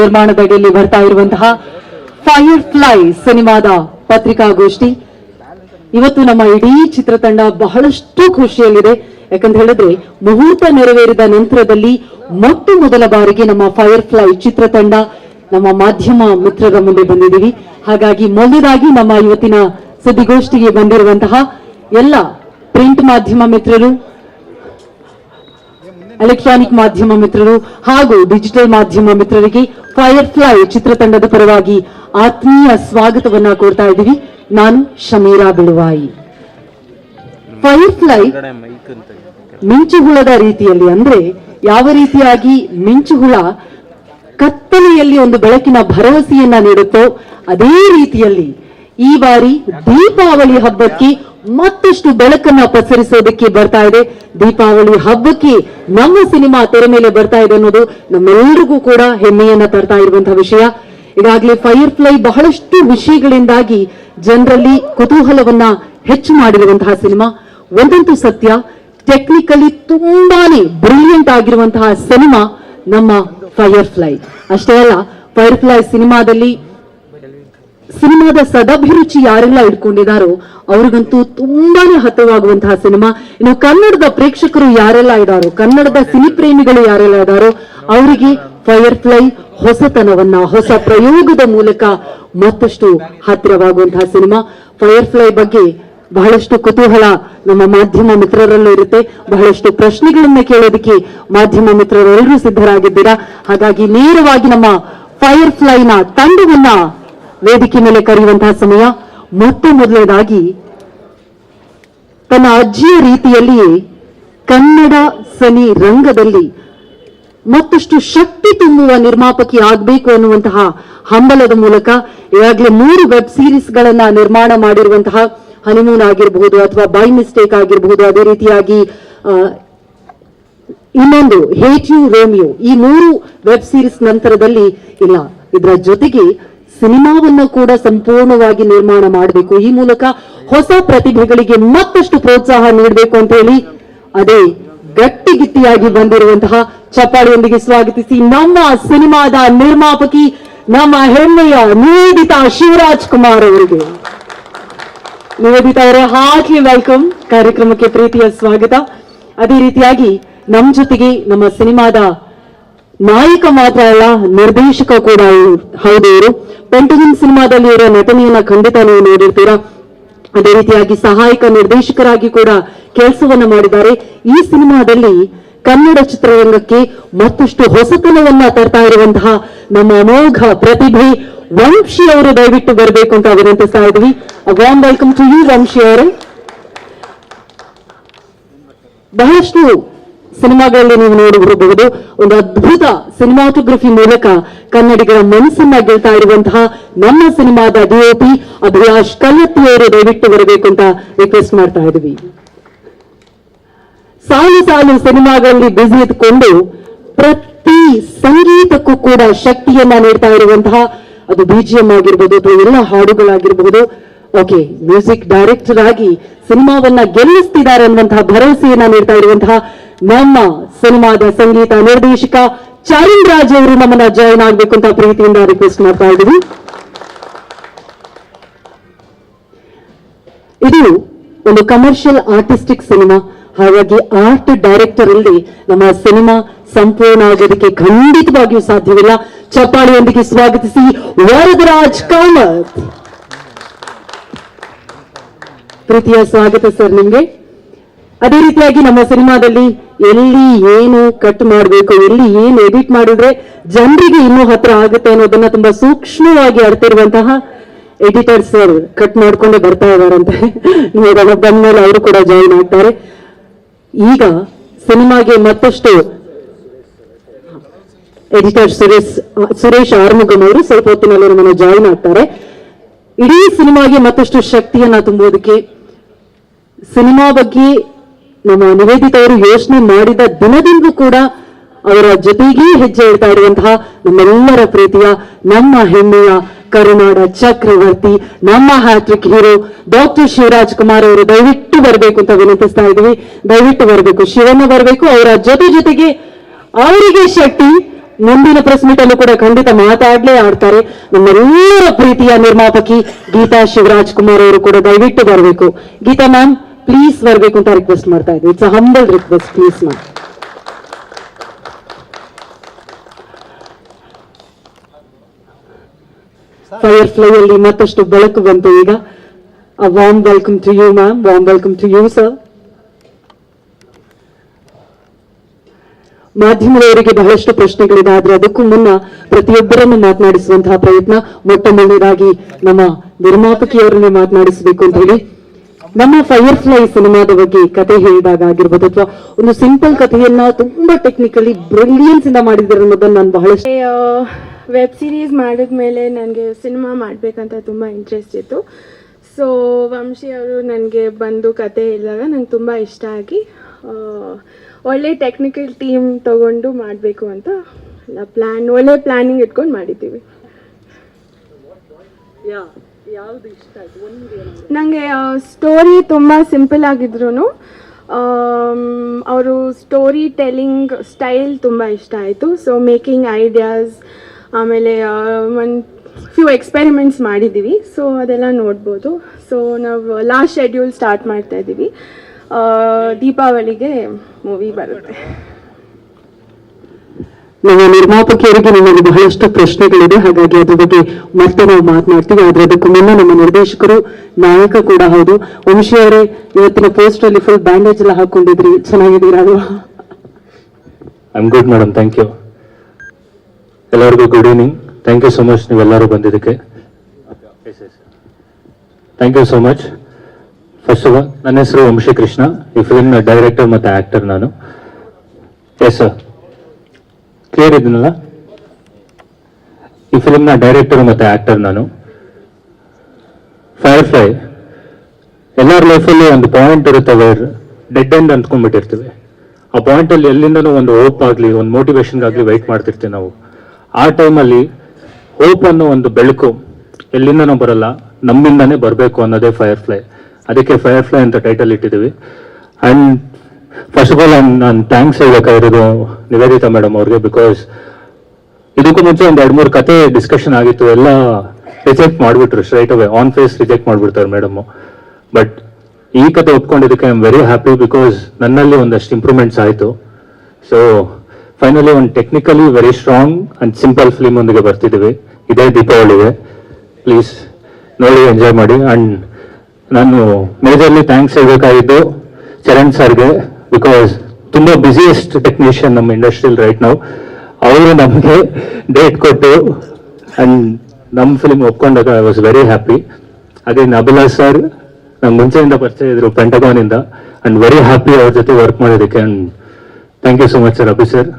ನಿರ್ಮಾಣದಡಿಯಲ್ಲಿ ಬರ್ತಾ ಇರುವಂತಹ fire fly ಸಿನಿಮಾದ ಪತ್ರಿಕಾಗೋಷ್ಠಿ. ಇವತ್ತು ನಮ್ಮ ಇಡೀ ಚಿತ್ರತಂಡ ಬಹಳಷ್ಟು ಖುಷಿಯಲ್ಲಿದೆ. ಯಾಕಂತ ಹೇಳಿದ್ರೆ, ಮುಹೂರ್ತ ನೆರವೇರಿದ ನಂತರದಲ್ಲಿ ಮೊಟ್ಟ ಮೊದಲ ಬಾರಿಗೆ ನಮ್ಮ ಫೈರ್ ಫ್ಲೈ ಚಿತ್ರತಂಡ ನಮ್ಮ ಮಾಧ್ಯಮ ಮಿತ್ರರ ಮುಂದೆ ಬಂದಿದ್ದೀವಿ. ಹಾಗಾಗಿ ಮೊದಲಾಗಿ ನಮ್ಮ ಇವತ್ತಿನ ಸುದ್ದಿಗೋಷ್ಠಿಗೆ ಬಂದಿರುವಂತಹ ಎಲ್ಲ ಪ್ರಿಂಟ್ ಮಾಧ್ಯಮ ಮಿತ್ರರು ಎಲೆಕ್ಟ್ರಾನಿಕ್ ಮಾಧ್ಯಮ ಮಿತ್ರರು ಹಾಗೂ ಡಿಜಿಟಲ್ ಮಾಧ್ಯಮ ಮಿತ್ರರಿಗೆ ಫೈರ್ ಫ್ಲೈ ಚಿತ್ರತಂಡದ ಪರವಾಗಿ ಆತ್ಮೀಯ ಸ್ವಾಗತವನ್ನ ಕೋರ್ತಾ ಇದ್ದೀವಿ. ನಾನು ಶಮೀರಾ ಬಿಳುವಾಯಿ. ಫೈರ್ ಫ್ಲೈ ಮಿಂಚುಹುಳದ ರೀತಿಯಲ್ಲಿ ಅಂದ್ರೆ ಯಾವ ರೀತಿಯಾಗಿ ಮಿಂಚುಹುಳ ಕತ್ತಲೆಯಲ್ಲಿ ಒಂದು ಬೆಳಕಿನ ಭರವಸೆಯನ್ನ ನೀಡುತ್ತೋ ಅದೇ ರೀತಿಯಲ್ಲಿ ಈ ಬಾರಿ ದೀಪಾವಳಿ ಹಬ್ಬಕ್ಕೆ ಮತ್ತಷ್ಟು ಬೆಳಕನ್ನ ಪಸರಿಸೋದಕ್ಕೆ ಬರ್ತಾ ಇದೆ. ದೀಪಾವಳಿ ಹಬ್ಬಕ್ಕೆ ನಮ್ಮ ಸಿನಿಮಾ ತೆರೆ ಮೇಲೆ ಬರ್ತಾ ಇದೆ ಅನ್ನೋದು ನಮ್ಮೆಲ್ಲರಿಗೂ ಕೂಡ ಹೆಮ್ಮೆಯನ್ನ ತರ್ತಾ ಇರುವಂತಹ ವಿಷಯ. ಈಗಾಗಲೇ ಫೈರ್ ಫ್ಲೈ ಬಹಳಷ್ಟು ವಿಷಯಗಳಿಂದಾಗಿ ಜನರಲ್ಲಿ ಕುತೂಹಲವನ್ನ ಹೆಚ್ಚು ಮಾಡಿರುವಂತಹ ಸಿನಿಮಾ. ಒಂದಂತೂ ಸತ್ಯ ಟೆಕ್ನಿಕಲಿ ತುಂಬಾನೇ ಬ್ರಿಲಿಯಂಟ್ ಆಗಿರುವಂತಹ ಸಿನಿಮಾ ನಮ್ಮ ಫೈರ್ ಫ್ಲೈ ಅಷ್ಟೇ ಅಲ್ಲ ಫೈರ್ ಫ್ಲೈ ಸಿನಿಮಾದಲ್ಲಿ ಸಿನಿಮಾದ ಸದಭಿರುಚಿ ಯಾರೆಲ್ಲ ಇಟ್ಕೊಂಡಿದಾರೋ ಅವ್ರಿಗಂತೂ ತುಂಬಾನೇ ಹತವಾಗುವಂತಹ ಸಿನಿಮಾ. ಇನ್ನು ಕನ್ನಡದ ಪ್ರೇಕ್ಷಕರು ಯಾರೆಲ್ಲ ಇದಾರೋ, ಕನ್ನಡದ ಸಿನಿ ಪ್ರೇಮಿಗಳು ಯಾರೆಲ್ಲ ಇದಾರೋ, ಅವರಿಗೆ ಫೈರ್ ಫ್ಲೈ ಹೊಸತನವನ್ನ, ಹೊಸ ಪ್ರಯೋಗದ ಮೂಲಕ ಮತ್ತಷ್ಟು ಹತ್ತಿರವಾಗುವಂತಹ ಸಿನಿಮಾ. ಫೈರ್ ಫ್ಲೈ ಬಗ್ಗೆ ಬಹಳಷ್ಟು ಕುತೂಹಲ ನಮ್ಮ ಮಾಧ್ಯಮ ಮಿತ್ರರಲ್ಲೂ ಇರುತ್ತೆ. ಬಹಳಷ್ಟು ಪ್ರಶ್ನೆಗಳನ್ನ ಕೇಳೋದಕ್ಕೆ ಮಾಧ್ಯಮ ಮಿತ್ರರೆಲ್ಲರೂ ಸಿದ್ಧರಾಗಿದ್ದೀರಾ? ಹಾಗಾಗಿ ನೇರವಾಗಿ ನಮ್ಮ ಫೈರ್ ಫ್ಲೈನ ತಂಡವನ್ನ ವೇದಿಕೆ ಮೇಲೆ ಕರೆಯುವಂತಹ ಸಮಯ ಮೊಟ್ಟ ಮೊದಲನೇದಾಗಿ ತನ್ನ ಅಜ್ಜಿಯ ರೀತಿಯಲ್ಲಿಯೇ ಕನ್ನಡ ಸನಿ ರಂಗದಲ್ಲಿ ಮತ್ತಷ್ಟು ಶಕ್ತಿ ತುಂಬುವ ನಿರ್ಮಾಪಕಿ ಆಗಬೇಕು ಅನ್ನುವಂತಹ ಹಂಬಲದ ಮೂಲಕ ಈಗಾಗಲೇ ಮೂರು ವೆಬ್ ಸೀರೀಸ್ ಗಳನ್ನ ನಿರ್ಮಾಣ ಮಾಡಿರುವಂತಹ ಹನಿಮೂನ್ ಆಗಿರಬಹುದು ಅಥವಾ ಬೈ ಮಿಸ್ಟೇಕ್ ಆಗಿರಬಹುದು. ಅದೇ ರೀತಿಯಾಗಿ ಇನ್ನೊಂದು ಹೇಟ್ ಯು ರೋಮಿಯೋ. ಈ ಮೂರು ವೆಬ್ ಸೀರೀಸ್ ನಂತರದಲ್ಲಿ ಇಲ್ಲ. ಇದರ ಜೊತೆಗೆ ಸಿನಿಮಾವನ್ನ ಕೂಡ ಸಂಪೂರ್ಣವಾಗಿ ನಿರ್ಮಾಣ ಮಾಡಬೇಕು. ಈ ಮೂಲಕ ಹೊಸ ಪ್ರತಿಭೆಗಳಿಗೆ ಮತ್ತಷ್ಟು ಪ್ರೋತ್ಸಾಹ ನೀಡಬೇಕು ಅಂತ ಹೇಳಿ ಅದೇ ಗಟ್ಟಿಗಿಟ್ಟಿಯಾಗಿ ಬಂದಿರುವಂತಹ ಚಪ್ಪಾಳಿಯೊಂದಿಗೆ ಸ್ವಾಗತಿಸಿ ನಮ್ಮ ಸಿನಿಮಾದ ನಿರ್ಮಾಪಕಿ, ನಮ್ಮ ಹೆಮ್ಮೆಯ ನಿವೇದಿತ ಶಿವರಾಜ್ ಕುಮಾರ್ ಅವರಿಗೆ. ನಿವೇದಿತ ಅವರ, ಹಾರ್ಟ್ಲಿ ವೆಲ್ಕಮ್. ಕಾರ್ಯಕ್ರಮಕ್ಕೆ ಪ್ರೀತಿಯ ಸ್ವಾಗತ. ಅದೇ ರೀತಿಯಾಗಿ ನಮ್ಮ ಜೊತೆಗೆ ನಮ್ಮ ಸಿನಿಮಾದ ನಾಯಕ ಮಾತ್ರ ಅಲ್ಲ, ನಿರ್ದೇಶಕ ಕೂಡ ಹೌದು ಇವರು. ಪೆಂಟಗನ್ ಸಿನಿಮಾದಲ್ಲಿ ಇರೋ ನಟನೆಯನ್ನ ಖಂಡಿತ ನೀವು ನೋಡಿರ್ತೀರಾ. ಅದೇ ರೀತಿಯಾಗಿ ಸಹಾಯಕ ನಿರ್ದೇಶಕರಾಗಿ ಕೂಡ ಕೆಲಸವನ್ನ ಮಾಡಿದ್ದಾರೆ. ಈ ಸಿನಿಮಾದಲ್ಲಿ ಕನ್ನಡ ಚಿತ್ರರಂಗಕ್ಕೆ ಮತ್ತಷ್ಟು ಹೊಸತನವನ್ನ ತರ್ತಾ ಇರುವಂತಹ ನಮ್ಮ ಅಮೋಘ ಪ್ರತಿಭೆ ವಂಶಿ ಅವರು ದಯವಿಟ್ಟು ಬರಬೇಕು ಅಂತ ವಿನಂತಿಸ್ತಾ ಇದ್ವಿ. Warm welcome to you Vamshi ಅವರೇ. ಬಹಳಷ್ಟು ಸಿನಿಮಾಗಳಲ್ಲಿ ನೀವು ನೋಡಿರಬಹುದು. ಒಂದು ಅದ್ಭುತ ಸಿನಿಮಾಟೋಗ್ರಫಿ ಮೂಲಕ ಕನ್ನಡಿಗರ ಮನಸ್ಸನ್ನ ಗೆಲ್ತಾ ಇರುವಂತಹ ನಮ್ಮ ಸಿನಿಮಾದ ಡಿಒಪಿ ಅಭಿಲಾಷ್ ಕಲ್ಲತ್ತಿ ಅವರು ದಯವಿಟ್ಟು ಬರಬೇಕು ಅಂತ ರಿಕ್ವೆಸ್ಟ್ ಮಾಡ್ತಾ ಇದ್ವಿ ಸಾಲು ಸಾಲು ಸಿನಿಮಾಗಳಲ್ಲಿ ಬ್ಯುಸಿ ಇದ್ಕೊಂಡು ಪ್ರತಿ ಸಂಗೀತಕ್ಕೂ ಕೂಡ ಶಕ್ತಿಯನ್ನ ನೀಡ್ತಾ ಇರುವಂತಹ ಅದು ಬಿಜಿಎಂ ಆಗಿರ್ಬೋದು ಅಥವಾ ಎಲ್ಲ ಹಾಡುಗಳಾಗಿರ್ಬೋದು. ಓಕೆ ಮ್ಯೂಸಿಕ್ ಡೈರೆಕ್ಟರ್ ಆಗಿ ಸಿನಿಮಾವನ್ನ ಗೆಲ್ಲಿಸ್ತಿದ್ದಾರೆ ಅನ್ನುವಂತಹ ಭರವಸೆಯನ್ನ ನೀಡ್ತಾ ಇರುವಂತಹ ನಮ್ಮ ಸಿನಿಮಾದ ಸಂಗೀತ ನಿರ್ದೇಶಕ ಚರಣ್ ರಾಜ್ ಅವರು ನಮ್ಮನ್ನ ಜಾಯಿನ್ ಆಗ್ಬೇಕು ಅಂತ ಪ್ರೀತಿಯಿಂದ ರಿಕ್ವೆಸ್ಟ್ ಮಾಡ್ತಾ ಇದ್ದೀವಿ. ಇದು ಒಂದು ಕಮರ್ಷಿಯಲ್ ಆರ್ಟಿಸ್ಟಿಕ್ ಸಿನಿಮಾ ಹಾಗಾಗಿ ಆರ್ಟ್ ಡೈರೆಕ್ಟರ್ ಅಲ್ಲಿ ನಮ್ಮ ಸಿನಿಮಾ ಸಂಪೂರ್ಣ ಆಗೋದಕ್ಕೆ ಖಂಡಿತವಾಗಿಯೂ ಸಾಧ್ಯವಿಲ್ಲ. ಚಪ್ಪಾಳಿಯೊಂದಿಗೆ ಸ್ವಾಗತಿಸಿ ವರದರಾಜ್ ಕಾಮತ್. ಪ್ರೀತಿಯ ಸ್ವಾಗತ ಸರ್ ನಿಮ್ಗೆ. ಅದೇ ರೀತಿಯಾಗಿ ನಮ್ಮ ಸಿನಿಮಾದಲ್ಲಿ ಎಲ್ಲಿ ಏನು ಕಟ್ ಮಾಡಬೇಕು, ಎಲ್ಲಿ ಏನು ಎಡಿಟ್ ಮಾಡಿದ್ರೆ ಜನರಿಗೆ ಇನ್ನೂ ಹತ್ರ ಆಗುತ್ತೆ ಅನ್ನೋದನ್ನ ತುಂಬಾ ಸೂಕ್ಷ್ಮವಾಗಿ ಅರ್ತಿರುವಂತಹ ಎಡಿಟರ್ ಸರ್ ಕಟ್ ಮಾಡ್ಕೊಂಡೆ ಬರ್ತಾ ಇದಾರಂತೆ ನೋಡೋಣ ಬಂದ್ಮೇಲೆ ಅವರು ಕೂಡ ಜಾಯಿನ್ ಆಗ್ತಾರೆ. ಈಗ ಸಿನಿಮಾಗೆ ಮತ್ತಷ್ಟು ಎಡಿಟರ್ ಸುರೇಶ್ ಸುರೇಶ್ ಆರ್ಮುಗಮ್ ಅವರು ಸ್ವಲ್ಪ ಹೊತ್ತಿನಲ್ಲಿ ನಮ್ಮನ್ನು ಜಾಯಿನ್ ಆಗ್ತಾರೆ. ಇಡೀ ಸಿನಿಮಾಗೆ ಮತ್ತಷ್ಟು ಶಕ್ತಿಯನ್ನ ತುಂಬೋದಕ್ಕೆ, ಸಿನಿಮಾ ಬಗ್ಗೆ ನಮ್ಮ ನಿವೇದಿತ ಅವರು ಯೋಚನೆ ಮಾಡಿದ ದಿನದಿಂದಲೂ ಕೂಡ ಅವರ ಜೊತೆಗೇ ಹೆಜ್ಜೆ ಇಡ್ತಾ ಇರುವಂತಹ ನಮ್ಮೆಲ್ಲರ ಪ್ರೀತಿಯ, ನಮ್ಮ ಹೆಮ್ಮೆಯ ಕರುನಾಡ ಚಕ್ರವರ್ತಿ, ನಮ್ಮ hattrick hero doctor Shivaraj Kumar ಅವರು ದಯವಿಟ್ಟು ಬರಬೇಕು ಅಂತ ವಿನಂತಿಸ್ತಾ ಇದ್ದೀವಿ. ದಯವಿಟ್ಟು ಬರಬೇಕು. ಶಿವಣ್ಣ ಬರಬೇಕು. ಅವರ ಜೊತೆ ಜೊತೆಗೆ ಅವರಿಗೆ ಶೆಟ್ಟಿ ಮುಂದಿನ ಪ್ರೆಸ್ ಮೀಟ್ ಅಲ್ಲೂ ಕೂಡ ಖಂಡಿತ ಮಾತಾಡ್ಲೇ ಆಡ್ತಾರೆ. ನಮ್ಮೆಲ್ಲರ ಪ್ರೀತಿಯ ನಿರ್ಮಾಪಕಿ ಗೀತಾ ಶಿವರಾಜ್ ಕುಮಾರ್ ಅವರು ಕೂಡ ದಯವಿಟ್ಟು ಬರಬೇಕು. ಗೀತಾ ಮ್ಯಾಮ್ ಪ್ಲೀಸ್ ಬರಬೇಕು ಅಂತ ರಿಕ್ವೆಸ್ಟ್ ಮಾಡ್ತಾ ಇದ್ದೀವಿ it's humble request please ma'am firefly ಅಲ್ಲಿ ಮತ್ತಷ್ಟು ಬೆಳಕು ಬಂತು ಈಗ. Warm welcome to you ma'am warm welcome to you sir ಮಾಧ್ಯಮದವರಿಗೆ ಬಹಳಷ್ಟು ಪ್ರಶ್ನೆಗಳಿದೆ ಆದ್ರೆ ಅದಕ್ಕೂ ಮುನ್ನ ಪ್ರತಿಯೊಬ್ಬರನ್ನು ಮಾತನಾಡಿಸುವಂತಹ ಪ್ರಯತ್ನ ಮೊಟ್ಟ ಮೊದಲನೇದಾಗಿ ನಮ್ಮ ನಿರ್ಮಾಪಕಿಯವರನ್ನೇ ಮಾತನಾಡಿಸಬೇಕು ಅಂತ ಹೇಳಿ ನಮ್ಮ ಫೈರ್ ಫ್ಲೈ ಸಿನಿಮಾದ ಬಗ್ಗೆ ಕತೆ ಹೇಳಿದಾಗ ಆಗಿರ್ಬೋದು ಅಥವಾ ಒಂದು ಸಿಂಪಲ್ ಕಥೆಯನ್ನ ತುಂಬಾ ಟೆಕ್ನಿಕಲಿ ಬ್ರಿಲಿಯನ್ಸ್ ಇಂದ ಮಾಡಿದ್ದಾರೆ ಅನ್ನೋದನ್ನ ನಾನು ಬಹಳಷ್ಟು ವೆಬ್ ಸೀರೀಸ್ ಮಾಡಿದ್ಮೇಲೆ ನನಗೆ ಸಿನಿಮಾ ಮಾಡಬೇಕಂತ ತುಂಬ ಇಂಟ್ರೆಸ್ಟ್ ಇತ್ತು. ಸೊ ವಂಶಿ ಅವರು ನನಗೆ ಬಂದು ಕತೆ ಹೇಳಿದಾಗ ನಂಗೆ ತುಂಬ ಇಷ್ಟ ಆಗಿ ಒಳ್ಳೆ ಟೆಕ್ನಿಕಲ್ ಟೀಮ್ ತಗೊಂಡು ಮಾಡಬೇಕು ಅಂತ ಪ್ಲ್ಯಾನ್ ಒಳ್ಳೆ ಪ್ಲ್ಯಾನಿಂಗ್ ಇಟ್ಕೊಂಡು ಮಾಡಿದ್ದೀವಿ. ಯಾವ್ದು ನನಗೆ ಸ್ಟೋರಿ ತುಂಬ ಸಿಂಪಲ್ ಆಗಿದ್ರು ಅವರು ಸ್ಟೋರಿ ಟೆಲ್ಲಿಂಗ್ ಸ್ಟೈಲ್ ತುಂಬ ಇಷ್ಟ ಆಯಿತು. ಸೊ ಮೇಕಿಂಗ್ ಐಡಿಯಾಸ್ ಆಮೇಲೆ ಒಂದು ಫ್ಯೂ ಎಕ್ಸ್ಪೆರಿಮೆಂಟ್ಸ್ ಮಾಡಿದ್ದೀವಿ ಸೊ ಅದೆಲ್ಲ ನೋಡ್ಬೋದು. ಸೊ ನಾವು ಲಾಸ್ಟ್ ಶೆಡ್ಯೂಲ್ ಸ್ಟಾರ್ಟ್ ಮಾಡ್ತಾ ಇದ್ದೀವಿ ದೀಪಾವಳಿಗೆ ಮೂವಿ ಬರುತ್ತೆ. ನಮ್ಮ ನಿರ್ಮಾಪಕಿಯರಿಗೆ ನಿಮಗೆ ಬಹಳಷ್ಟು ಪ್ರಶ್ನೆಗಳಿದೆ ಹಾಗಾಗಿ ಅದ್ರ ಬಗ್ಗೆ ಮತ್ತೆ ನಾವು ಮಾತನಾಡ್ತೀವಿ. ಆದ್ರೆ ಅದಕ್ಕೂ ಮುನ್ನ ನಮ್ಮ ನಿರ್ದೇಶಕರು, ನಾಯಕ ಕೂಡ ಹೌದು. ವಂಶಿ ಅವರೇ, ಇವತ್ತಿನ ಪೋಸ್ಟ್ ಅಲ್ಲಿ ಫುಲ್ ಬ್ಯಾಂಡೇಜ್ ಎಲ್ಲ ಹಾಕೊಂಡಿದ್ರಿ. ಚೆನ್ನಾಗಿದ್ದೀರಾ I'm good madam thank you ಎಲ್ಲರಿಗೂ good evening thank you so much ನೀವೆಲ್ಲರೂ ಬಂದಿದ್ದಕ್ಕೆ. Thank you so much first of all ನನ್ನ ಹೆಸರು ವಂಶಿ ಕೃಷ್ಣ ಈ ಫಿಲ್ಮ್ನ ಡೈರೆಕ್ಟರ್ ಮತ್ತು ಆ್ಯಕ್ಟರ್ ನಾನು. ಎಸ್ ಸರ್ ಕ್ಲಿಯರ್ ಇದನ್ನಲ್ಲ ಈ ಫಿಲ್ಮ್ನ ಡೈರೆಕ್ಟರ್ ಮತ್ತು ಆಕ್ಟರ್ ನಾನು. ಫೈರ್ ಫ್ಲೈ ಎಲ್ಲರ ಲೈಫಲ್ಲಿ ಒಂದು ಪಾಯಿಂಟ್ ಇರುತ್ತೆ ವೈರ್ ಡೆಡ್ ಎಂಡ್ ಅಂದ್ಕೊಂಡ್ಬಿಟ್ಟಿರ್ತೀವಿ. ಆ ಪಾಯಿಂಟ್ ಅಲ್ಲಿ ಎಲ್ಲಿಂದನೂ ಒಂದು ಹೋಪ್ ಆಗಲಿ, ಒಂದು ಮೋಟಿವೇಶನ್ ವೆಯ್ಟ್ ಮಾಡ್ತಿರ್ತೀವಿ ನಾವು. ಆ ಟೈಮಲ್ಲಿ ಹೋಪ್ ಅನ್ನೋ ಒಂದು ಬೆಳಕು ಎಲ್ಲಿಂದನೂ ಬರಲ್ಲ, ನಮ್ಮಿಂದಾನೇ ಬರಬೇಕು ಅನ್ನೋದೇ ಫೈರ್ ಫ್ಲೈ ಅದಕ್ಕೆ ಫೈರ್ ಫ್ಲೈ ಅಂತ ಟೈಟಲ್ ಇಟ್ಟಿದ್ದೀವಿ. ಅಂಡ್ ಫಸ್ಟ್ ಆಫ್ ಆಲ್ ನಾನು ಥ್ಯಾಂಕ್ಸ್ ಹೇಳ್ಬೇಕಾಗಿರೋದು ನಿವೇದಿತಾ ಮೇಡಮ್ ಅವ್ರಿಗೆ ಬಿಕಾಸ್ ಇದಕ್ಕೂ ಮುಂಚೆ ಒಂದು ಎರಡು ಮೂರು ಕತೆ ಡಿಸ್ಕಷನ್ ಆಗಿತ್ತು, ಎಲ್ಲ ರಿಜೆಕ್ಟ್ ಮಾಡ್ಬಿಟ್ರು straight away on face reject ಮಾಡಿಬಿಡ್ತಾರೆ ಮೇಡಮ್ ಬಟ್ ಈ ಕತೆ ಒಪ್ಕೊಂಡಿದ್ದಕ್ಕೆ I am very happy because ನನ್ನಲ್ಲಿ ಒಂದಷ್ಟು ಇಂಪ್ರೂವ್ಮೆಂಟ್ಸ್ ಆಯಿತು. ಸೊ ಫೈನಲಿ ಒಂದು technically very strong and simple film ಒಂದಿಗೆ ಬರ್ತಿದ್ದೀವಿ ಇದೇ ದೀಪಾವಳಿಗೆ. ಪ್ಲೀಸ್ ನೋಡಿ ಎಂಜಾಯ್ ಮಾಡಿ. ಅಂಡ್ ನಾನು ಮೇಜರ್ಲಿ ಥ್ಯಾಂಕ್ಸ್ ಹೇಳ್ಬೇಕಾಗಿದ್ದು, ಚರಣ್ ಸರ್ಗೆ. ಬಿಕಾಸ್ ತುಂಬ ಬ್ಯುಸಿಯೆಸ್ಟ್ ಟೆಕ್ನಿಷಿಯನ್ ನಮ್ಮ ಇಂಡಸ್ಟ್ರಿಯಲ್ ರೈಟ್ ನಾವು ಅವರು ನಮಗೆ ಡೇಟ್ ಕೊಟ್ಟು ಅಂಡ್ ನಮ್ಮ ಫಿಲ್ಮ್ ಒಪ್ಕೊಂಡಾಗ ಐ ವಾಸ್ ವೆರಿ ಹ್ಯಾಪಿ ಅದೇ ನಬಿಲಾ ಸರ್ ನಂಗೆ ಮುಂಚೆಯಿಂದ ಪರಿಚಯ ಇದ್ರು ಪೆಂಟಗಾನ್ ಇಂದ ಅಂಡ್ ವೆರಿ ಹ್ಯಾಪಿ ಅವ್ರ ಜೊತೆ ವರ್ಕ್ ಮಾಡೋದಕ್ಕೆ and thank you so much sir Abhi sir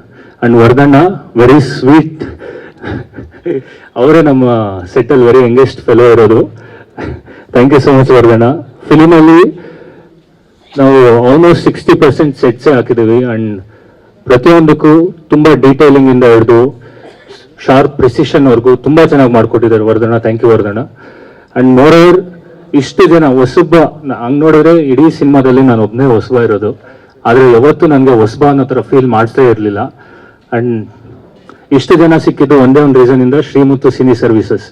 and ವರ್ಧಣ್ಣ very sweet ಅವರೇ ನಮ್ಮ ಸೆಟ್ಟಲ್ಲಿ ವೆರಿ ಯಂಗೆಸ್ಟ್ ಫೆಲೋ ಇರೋದು. ಥ್ಯಾಂಕ್ ಯು ಸೊ ಮಚ್ ವರ್ಧಣ್ಣ. ಫಿಲಿಮಲ್ಲಿ ನಾವು ಆಲ್ಮೋಸ್ಟ್ ಸಿಕ್ಸ್ಟಿ ಪರ್ಸೆಂಟ್ ಸೆಟ್ಸೇ ಹಾಕಿದ್ದೀವಿ ಅಂಡ್ ಪ್ರತಿಯೊಂದಕ್ಕೂ ತುಂಬಾ ಡೀಟೇಲಿಂಗ್ ಇಂದ ಹಿಡಿದು ಶಾರ್ಪ್ ಪ್ರಿಸಿಷನ್ ವರ್ಗು ತುಂಬಾ ಚೆನ್ನಾಗಿ ಮಾಡಿಕೊಟ್ಟಿದ್ದಾರೆ Vardhana. Thank you Vardhana. And moreover ಇಷ್ಟು ಜನ ಹೊಸಬ, ಹಂಗೆ ಹಂಗ್ ನೋಡಿದ್ರೆ ಇಡೀ ಸಿನಿಮಾದಲ್ಲಿ ನಾನು ಒಬ್ಬನೇ ಹೊಸಬ ಇರೋದು. ಆದ್ರೆ ಯಾವತ್ತು ನನಗೆ ಹೊಸಬ ಅನ್ನೋ ಥರ ಫೀಲ್ ಮಾಡ್ತಾ ಇರಲಿಲ್ಲ. ಅಂಡ್ ಇಷ್ಟು ಜನ ಸಿಕ್ಕಿದ್ದು ಒಂದೇ ಒಂದು ರೀಸನ್ ಇಂದ ಶ್ರೀಮುತ್ತು ಸಿನಿ ಸರ್ವಿಸಸ್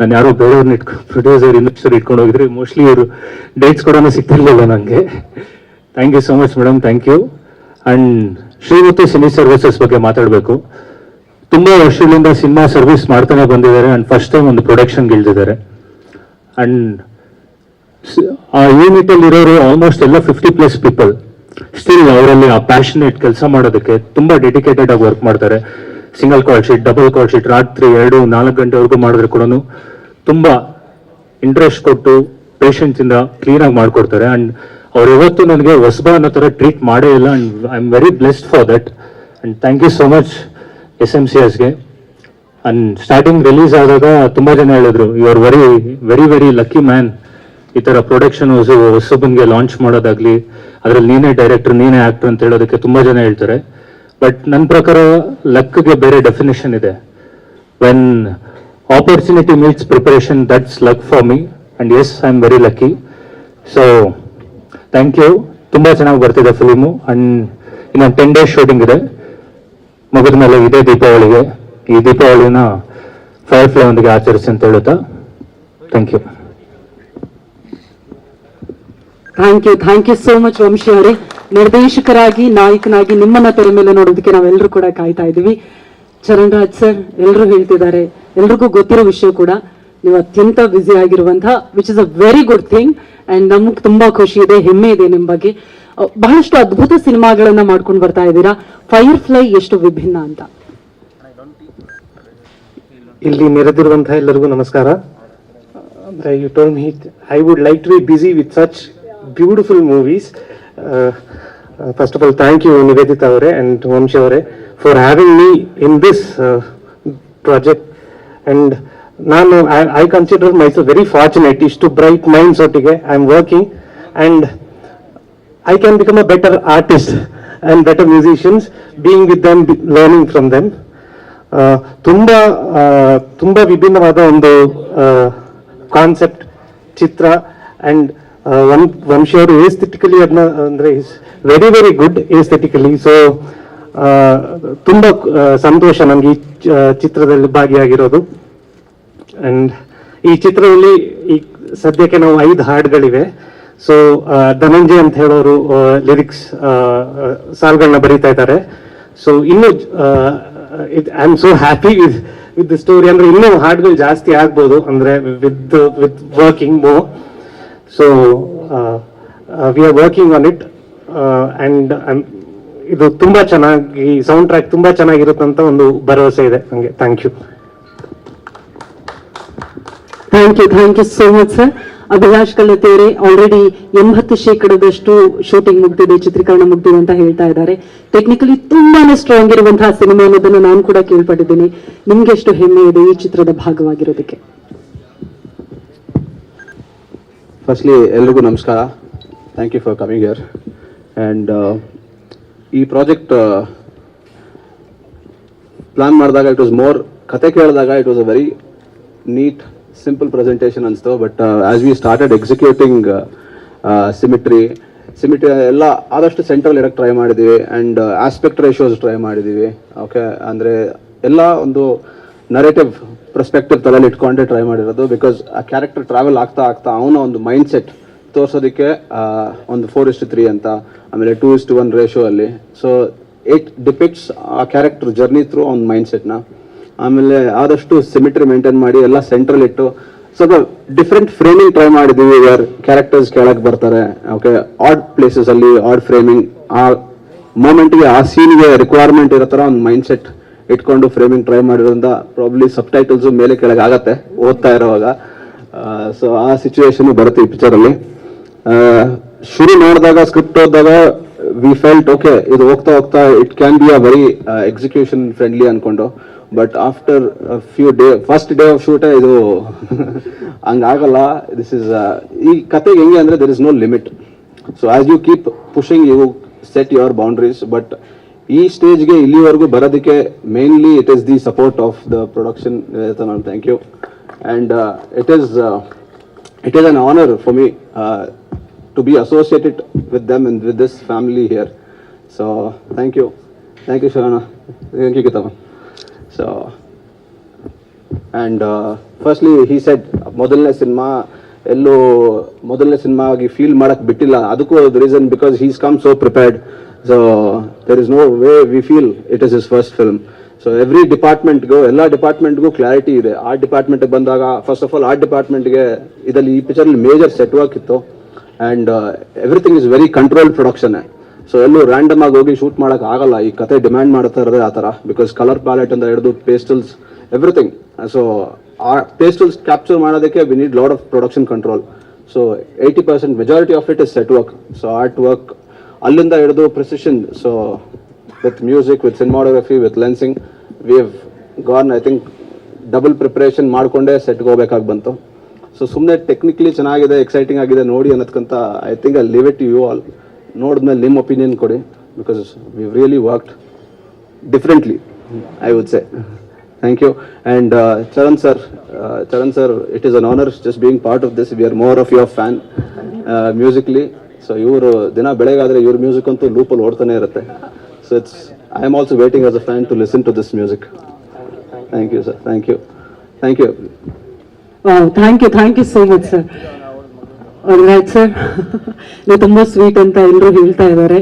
ನಾನು ಯಾರೋ ಬೇರೆಯವ್ರನ್ನ ಇಟ್ಕೊ ಪ್ರೊಡ್ಯೂಸರ್ ಇನ್ವೆಸ್ಟರ್ ಇಟ್ಕೊಂಡು ಹೋಗಿದ್ರೆ ಮೋಸ್ಟ್ಲಿ ಇವರು ಡೇಟ್ಸ್ ಕೂಡ ಸಿಗ್ತಿರ್ಲಿಲ್ಲ ನನಗೆ thank you so much madam thank you and Shrimati cine services ಬಗ್ಗೆ ಮಾತಾಡಬೇಕು. ತುಂಬ ವರ್ಷಗಳಿಂದ ಸಿನಿಮಾ ಸರ್ವಿಸ್ ಮಾಡ್ತಾನೆ ಬಂದಿದ್ದಾರೆ. ಅಂಡ್ ಫಸ್ಟ್ ಟೈಮ್ ಒಂದು ಪ್ರೊಡಕ್ಷನ್ ಗೆಲ್ತಿದ್ದಾರೆ ಅಂಡ್ ಆ ಯೂನಿಟ್ ಅಲ್ಲಿ ಇರೋರು ಆಲ್ಮೋಸ್ಟ್ ಎಲ್ಲ ಫಿಫ್ಟಿ ಪ್ಲಸ್ ಪೀಪಲ್ ಸ್ಟಿಲ್ ಅವರಲ್ಲಿ ಆ ಪ್ಯಾಷನೇಟ್ ಕೆಲಸ ಮಾಡೋದಕ್ಕೆ ತುಂಬಾ ಡೆಡಿಕೇಟೆಡ್ ಆಗಿ ವರ್ಕ್ ಮಾಡ್ತಾರೆ. Single call sheet double call sheet ರಾತ್ರಿ ಎರಡು, ನಾಲ್ಕು ಗಂಟೆವರೆಗೂ ಮಾಡಿದ್ರೆ ಕೂಡ ತುಂಬ ಇಂಟ್ರೆಸ್ಟ್ ಕೊಟ್ಟು ಪೇಷನ್ಸ್ ಕ್ಲೀನಾಗಿ ಮಾಡಿಕೊಡ್ತಾರೆ. ಅಂಡ್ ಅವ್ರು ಇವತ್ತು ನನಗೆ ಹೊಸಬ ಅನ್ನೋ ತರ ಟ್ರೀಟ್ ಮಾಡೇ ಇಲ್ಲ. And I am very blessed for that and thank you so much S M C ಎಸ್ಗೆ ಅಂಡ್ ಸ್ಟಾರ್ಟಿಂಗ್ ರಿಲೀಸ್ ಆದಾಗ ತುಂಬಾ ಜನ ಹೇಳಿದ್ರು you are very very very lucky man ಈ ತರ ಪ್ರೊಡಕ್ಷನ್ ಹೊಸ ಹೊಸಬನ್ಗೆ ಲಾಂಚ್ ಮಾಡೋದಾಗ್ಲಿ, ಅದರಲ್ಲಿ ನೀನೇ ಡೈರೆಕ್ಟರ್ ನೀನೇ ಆಕ್ಟರ್ ಅಂತ ಹೇಳೋದಕ್ಕೆ ತುಂಬಾ ಜನ ಹೇಳ್ತಾರೆ. ಬಟ್ ನನ್ನ ಪ್ರಕಾರ ಲಕ್ಗೆ ಬೇರೆ ಡೆಫಿನೇಷನ್ ಇದೆ. When opportunity meets preparation that's luck for me and yes I am very lucky so thank you ತುಂಬ ಚೆನ್ನಾಗಿ ಬರ್ತಿದೆ ಫಿಲಿಮು ಅಂಡ್ ಇನ್ನೊಂದು ಟೆನ್ ಡೇಸ್ ಶೂಟಿಂಗ್ ಇದೆ. ಮುಗಿದ ಮೇಲೆ ಇದೇ ದೀಪಾವಳಿಗೆ. ಈ ದೀಪಾವಳಿನ ಫೈರ್ ಫ್ಲೈ ಒಂದಿಗೆ ಆಚರಿಸಿ ಅಂತ ಹೇಳುತ್ತಾ thank you thank you thank you so much Vamshi ಅವರೇ. ನಿರ್ದೇಶಕರಾಗಿ, ನಾಯಕನಾಗಿ ನಿಮ್ಮನ್ನ ತೆರೆ ಮೇಲೆ ನೋಡೋದಕ್ಕೆ ನಾವೆಲ್ಲರೂ ಕೂಡ ಕಾಯ್ತಾ ಇದ್ದೀವಿ. ಚರಣ್ ರಾಜ್ ಸರ್ ಎಲ್ಲರೂ ಹೇಳ್ತಿದ್ದಾರೆ. ಎಲ್ರಿಗೂ ಗೊತ್ತಿರೋ ವಿಷಯ ಕೂಡ, ನೀವು ಅತ್ಯಂತ ಬ್ಯುಸಿ ಆಗಿರುವಂತಹ which is a very good thing and ನಮ್ಗೆ ತುಂಬಾ ಖುಷಿ ಇದೆ, ಹೆಮ್ಮೆ ಇದೆ ನಿಮ್ ಬಗ್ಗೆ. ಬಹಳಷ್ಟು ಅದ್ಭುತ ಸಿನಿಮಾಗಳನ್ನ ಮಾಡ್ಕೊಂಡು ಬರ್ತಾ ಇದ್ದೀರಾ. ಫೈರ್ ಫ್ಲೈ ಎಷ್ಟು ವಿಭಿನ್ನ ಅಂತ. ಇಲ್ಲಿ ನೆರೆದಿರುವಂತಹ ಎಲ್ಲರಿಗೂ ನಮಸ್ಕಾರ. ಅಂದ್ರೆ you told me I would like to be busy with such beautiful movies first of all thank you Nivedita ಅವರೇ ಆ್ಯಂಡ್ ವಂಶಿ ಅವರೇ for having me in this project and ನಾನು I consider myself very fortunate ಇಷ್ಟು bright minds ಒಟ್ಟಿಗೆ I am working and I can become a better artist and better musicians being with them, learning from them ತುಂಬ ತುಂಬಾ ವಿಭಿನ್ನವಾದ ಒಂದು concept Chitra and Vamshi ಅವರು aesthetically ಅದನ್ನ, ಅಂದ್ರೆ very very good aesthetically so ತುಂಬಾ ಸಂತೋಷ ನಮ್ಗೆ ಈ ಚಿತ್ರದಲ್ಲಿ ಭಾಗಿಯಾಗಿರೋದು. ಅಂಡ್ ಈ ಚಿತ್ರದಲ್ಲಿ ಈ ಸದ್ಯಕ್ಕೆ ನಾವು ಐದು ಹಾಡುಗಳಿವೆ. ಸೊ ಧನಂಜಯ್ ಅಂತ ಹೇಳೋರು ಲಿರಿಕ್ಸ್ ಸಾಲ್ಗಳನ್ನ ಬರೀತಾ ಇದ್ದಾರೆ. ಸೊ ಇನ್ನು I am so happy with with the story ಅಂದ್ರೆ ಇನ್ನೂ ಹಾಡುಗಳು ಜಾಸ್ತಿ ಆಗ್ಬೋದು. ಅಂದ್ರೆ ವಿತ್ ವಿತ್ ವರ್ಕಿಂಗ್ ಮೋ so we are working on it and ಇದು ತುಂಬಾ ಚೆನ್ನಾಗಿ ಸೌಂಡ್ ಟ್ರ್ಯಾಕ್ ತುಂಬಾ ಚೆನ್ನಾಗಿರುತ್ತಂತ ಒಂದು ಭರವಸೆ ಇದೆ. ನನಗೆ thank you thank you thank you so much sir Abhilash ಕಲ್ಲತೆಯರೆ already ಎಂಬತ್ತು ಶೇಕಡದಷ್ಟು ಶೂಟಿಂಗ್ ಮುಗ್ದಿದೆ, ಚಿತ್ರೀಕರಣ ಮುಗ್ದಿದೆ ಅಂತ ಹೇಳ್ತಾ ಇದ್ದಾರೆ. ಟೆಕ್ನಿಕಲಿ ತುಂಬಾನೇ ಸ್ಟ್ರಾಂಗ್ ಇರುವಂತಹ ಸಿನಿಮಾ ಅನ್ನೋದನ್ನು ನಾನು ಕೂಡ ಕೇಳ್ಪಟ್ಟಿದ್ದೀನಿ. ನಿಮ್ಗೆ ಎಷ್ಟು ಹೆಮ್ಮೆ ಇದೆ ಈ ಚಿತ್ರದ ಭಾಗವಾಗಿರೋದಕ್ಕೆ? ಫಸ್ಟ್ಲಿ ಎಲ್ರಿಗೂ ನಮಸ್ಕಾರ. Thank you for coming here and ಈ ಪ್ರಾಜೆಕ್ಟ್ ಪ್ಲಾನ್ ಮಾಡಿದಾಗ ಇಟ್ ವಾಸ್ ಮೋರ್ ಕತೆ ಕೇಳಿದಾಗ it was a very neat simple presentation ಅನಿಸ್ತು. But as we started executing symmetry symmetry ಎಲ್ಲ ಆದಷ್ಟು ಸೆಂಟ್ರಲ್ ಇಡಕ್ಕೆ ಟ್ರೈ ಮಾಡಿದ್ದೀವಿ ಆ್ಯಂಡ್ ಆಸ್ಪೆಕ್ಟ್ ರೇಷೋಸ್ ಟ್ರೈ ಮಾಡಿದ್ದೀವಿ ಓಕೆ ಅಂದರೆ ಎಲ್ಲ ಒಂದು ನರೇಟಿವ್ ಪರ್ಸ್ಪೆಕ್ಟಿವ್ ತಲೆಯಲ್ಲಿ ಇಟ್ಕೊಂಡೆ ಟ್ರೈ ಮಾಡಿರೋದು ಬಿಕಾಸ್ ಆ ಕ್ಯಾರೆಕ್ಟರ್ ಟ್ರಾವೆಲ್ ಆಗ್ತಾ ಆಗ್ತಾ ಅವನ ಒಂದು ಮೈಂಡ್ ಸೆಟ್ ತೋರಿಸೋದಕ್ಕೆ ಒಂದು ಫೋರ್ ಇಷ್ಟು ತ್ರೀ ಅಂತ, ಆಮೇಲೆ ಟೂ ಇಷ್ಟು ಒನ್ ರೇಷೋ ಅಲ್ಲಿ. So it depicts a character journey through ಅವ್ನ ಮೈಂಡ್ ಸೆಟ್ನ ಆಮೇಲೆ ಆದಷ್ಟು ಸಿಮಿಟ್ರಿ ಮೇಂಟೈನ್ ಮಾಡಿ ಎಲ್ಲ ಸೆಂಟ್ರಲ್ ಇಟ್ಟು, ಸ್ವಲ್ಪ ಡಿಫ್ರೆಂಟ್ ಫ್ರೇಮಿಂಗ್ ಟ್ರೈ ಮಾಡಿದೀವಿ ಯಾರು ಕ್ಯಾರೆಕ್ಟರ್ಸ್ ಕೆಳಗೆ ಬರ್ತಾರೆ. ಓಕೆ ಆಡ್ ಪ್ಲೇಸಸ್ ಅಲ್ಲಿ ಆಡ್ ಫ್ರೇಮಿಂಗ್ ಆ ಮೂಮೆಂಟ್ಗೆ ಆ ಸೀನ್ಗೆ ರಿಕ್ವೈರ್ಮೆಂಟ್ ಇರೋ ಥರ ಒಂದು ಮೈಂಡ್ ಸೆಟ್ ಇಟ್ಕೊಂಡು ಫ್ರೇಮಿಂಗ್ ಟ್ರೈ ಮಾಡಿರೋದ್ರಿಂದ ಪ್ರಾಬ್ಲಿ ಸಬ್ ಟೈಟಲ್ಸ್ ಮೇಲೆ ಕೆಳಗೆ ಆಗತ್ತೆ, ಓದ್ತಾ ಇರೋವಾಗ. ಸೊ ಆ ಸಿಚುವೇಶನ್ ಬರುತ್ತೆ ಈ ಪಿಕ್ಚರ್ ಅಲ್ಲಿ. ಶುರು ಮಾಡಿದಾಗ ಸ್ಕ್ರಿಪ್ಟ್ ಓದಿದಾಗ ವಿ ಫೆಲ್ಟ್ ಓಕೆ ಇದು ಹೋಗ್ತಾ ಹೋಗ್ತಾ it can be a very execution friendly ಅನ್ಕೊಂಡು. But after few day first day of ಶೂಟೇ ಇದು ಹಂಗಾಗಲ್ಲ. ದಿಸ್ ಇಸ್ ಈ ಕತೆಗೆ ಹೆಂಗೆ ಅಂದ್ರೆ there is no limit so as you keep pushing you set your boundaries but ಈ ಸ್ಟೇಜ್ಗೆ ಇಲ್ಲಿವರೆಗೂ ಬರೋದಕ್ಕೆ mainly it is the support of the production thank you and it is it is an honour for me to be associated with them and with this family here so thank you thank you Sharan thank you ಕಿತಮ so and firstly he said ಮೊದಲನೇ cinema ಎಲ್ಲೋ, ಮೊದಲನೇ cinema ಆಗಿ feel ಮಾಡಕ್ಕೆ ಬಿಟ್ಟಿಲ್ಲ. ಅದಕ್ಕೂ reason because he's come so prepared so there is no way we feel it is is first film so every ಡಿಪಾರ್ಟ್ಮೆಂಟ್ಗೂ ಎಲ್ಲ ಡಿಪಾರ್ಟ್ಮೆಂಟ್ಗೂ clarity ಇದೆ. ಆರ್ಟ್ ಡಿಪಾರ್ಟ್ಮೆಂಟ್ಗೆ ಬಂದಾಗ ಫಸ್ಟ್ ಆಫ್ ಆಲ್ ಆರ್ಟ್ ಡಿಪಾರ್ಟ್ಮೆಂಟ್ಗೆ ಇದರಲ್ಲಿ ಈ ಪಿಕ್ಚರ್ ಮೇಜರ್ ಸೆಟ್ ವರ್ಕ್ ಇತ್ತು. And everything is very controlled production so ಎಲ್ಲೂ ರ್ಯಾಂಡಮ್ ಆಗಿ ಹೋಗಿ ಶೂಟ್ ಮಾಡಕ್ ಆಗಲ್ಲ. ಈ ಕತೆ ಡಿಮ್ಯಾಂಡ್ ಮಾಡ್ತಾ ಇರೋದೇ ಆ ಥರ. ಬಿಕಾಸ್ ಕಲರ್ ಪ್ಯಾಲೆಟ್ ಅಂತ ಹಿಡಿದು ಪೇಸ್ಟಲ್ಸ್ ಎವ್ರಿಥಿಂಗ್ ಸೊ ಆ ಪೇಸ್ಟಲ್ಸ್ ಕ್ಯಾಪ್ಚರ್ ಮಾಡೋದಕ್ಕೆ we need lot of production control so eighty percent majority of it is set work so art work ಅಲ್ಲಿಂದ ಹಿಡಿದು precision so with music with cinematography with lensing we have gone I think double preparation ಮಾಡಿಕೊಂಡೇ ಸೆಟ್ಗೆ ಹೋಗ್ಬೇಕಾಗಿ ಬಂತು. So ಸುಮ್ಮನೆ technically ಚೆನ್ನಾಗಿದೆ exciting ಆಗಿದೆ, ನೋಡಿ ಅನ್ನೋದಕ್ಕಂತ I think I leave it you all ನೋಡಿದ್ಮೇಲೆ ನಿಮ್ಮ ಒಪಿನಿಯನ್ ಕೊಡಿ because we really worked differently I would say thank you and Charan sir Charan sir it is an honour just being part of this we are more of your fan musically so ಇವರು ದಿನ ಬೆಳಗಾದ್ರೆ ಇವ್ರ music ಅಂತೂ ಲೂಪಲ್ಲಿ ಓಡ್ತಾನೆ ಇರುತ್ತೆ. So it's I am also waiting as a fan to listen to this music thank you sir thank you thank you thank you thank you so much sir right sir ನೀವು ತುಂಬಾ sweet ಅಂತ ಎಲ್ಲರೂ ಹೇಳ್ತಾ ಇದ್ದಾರೆ.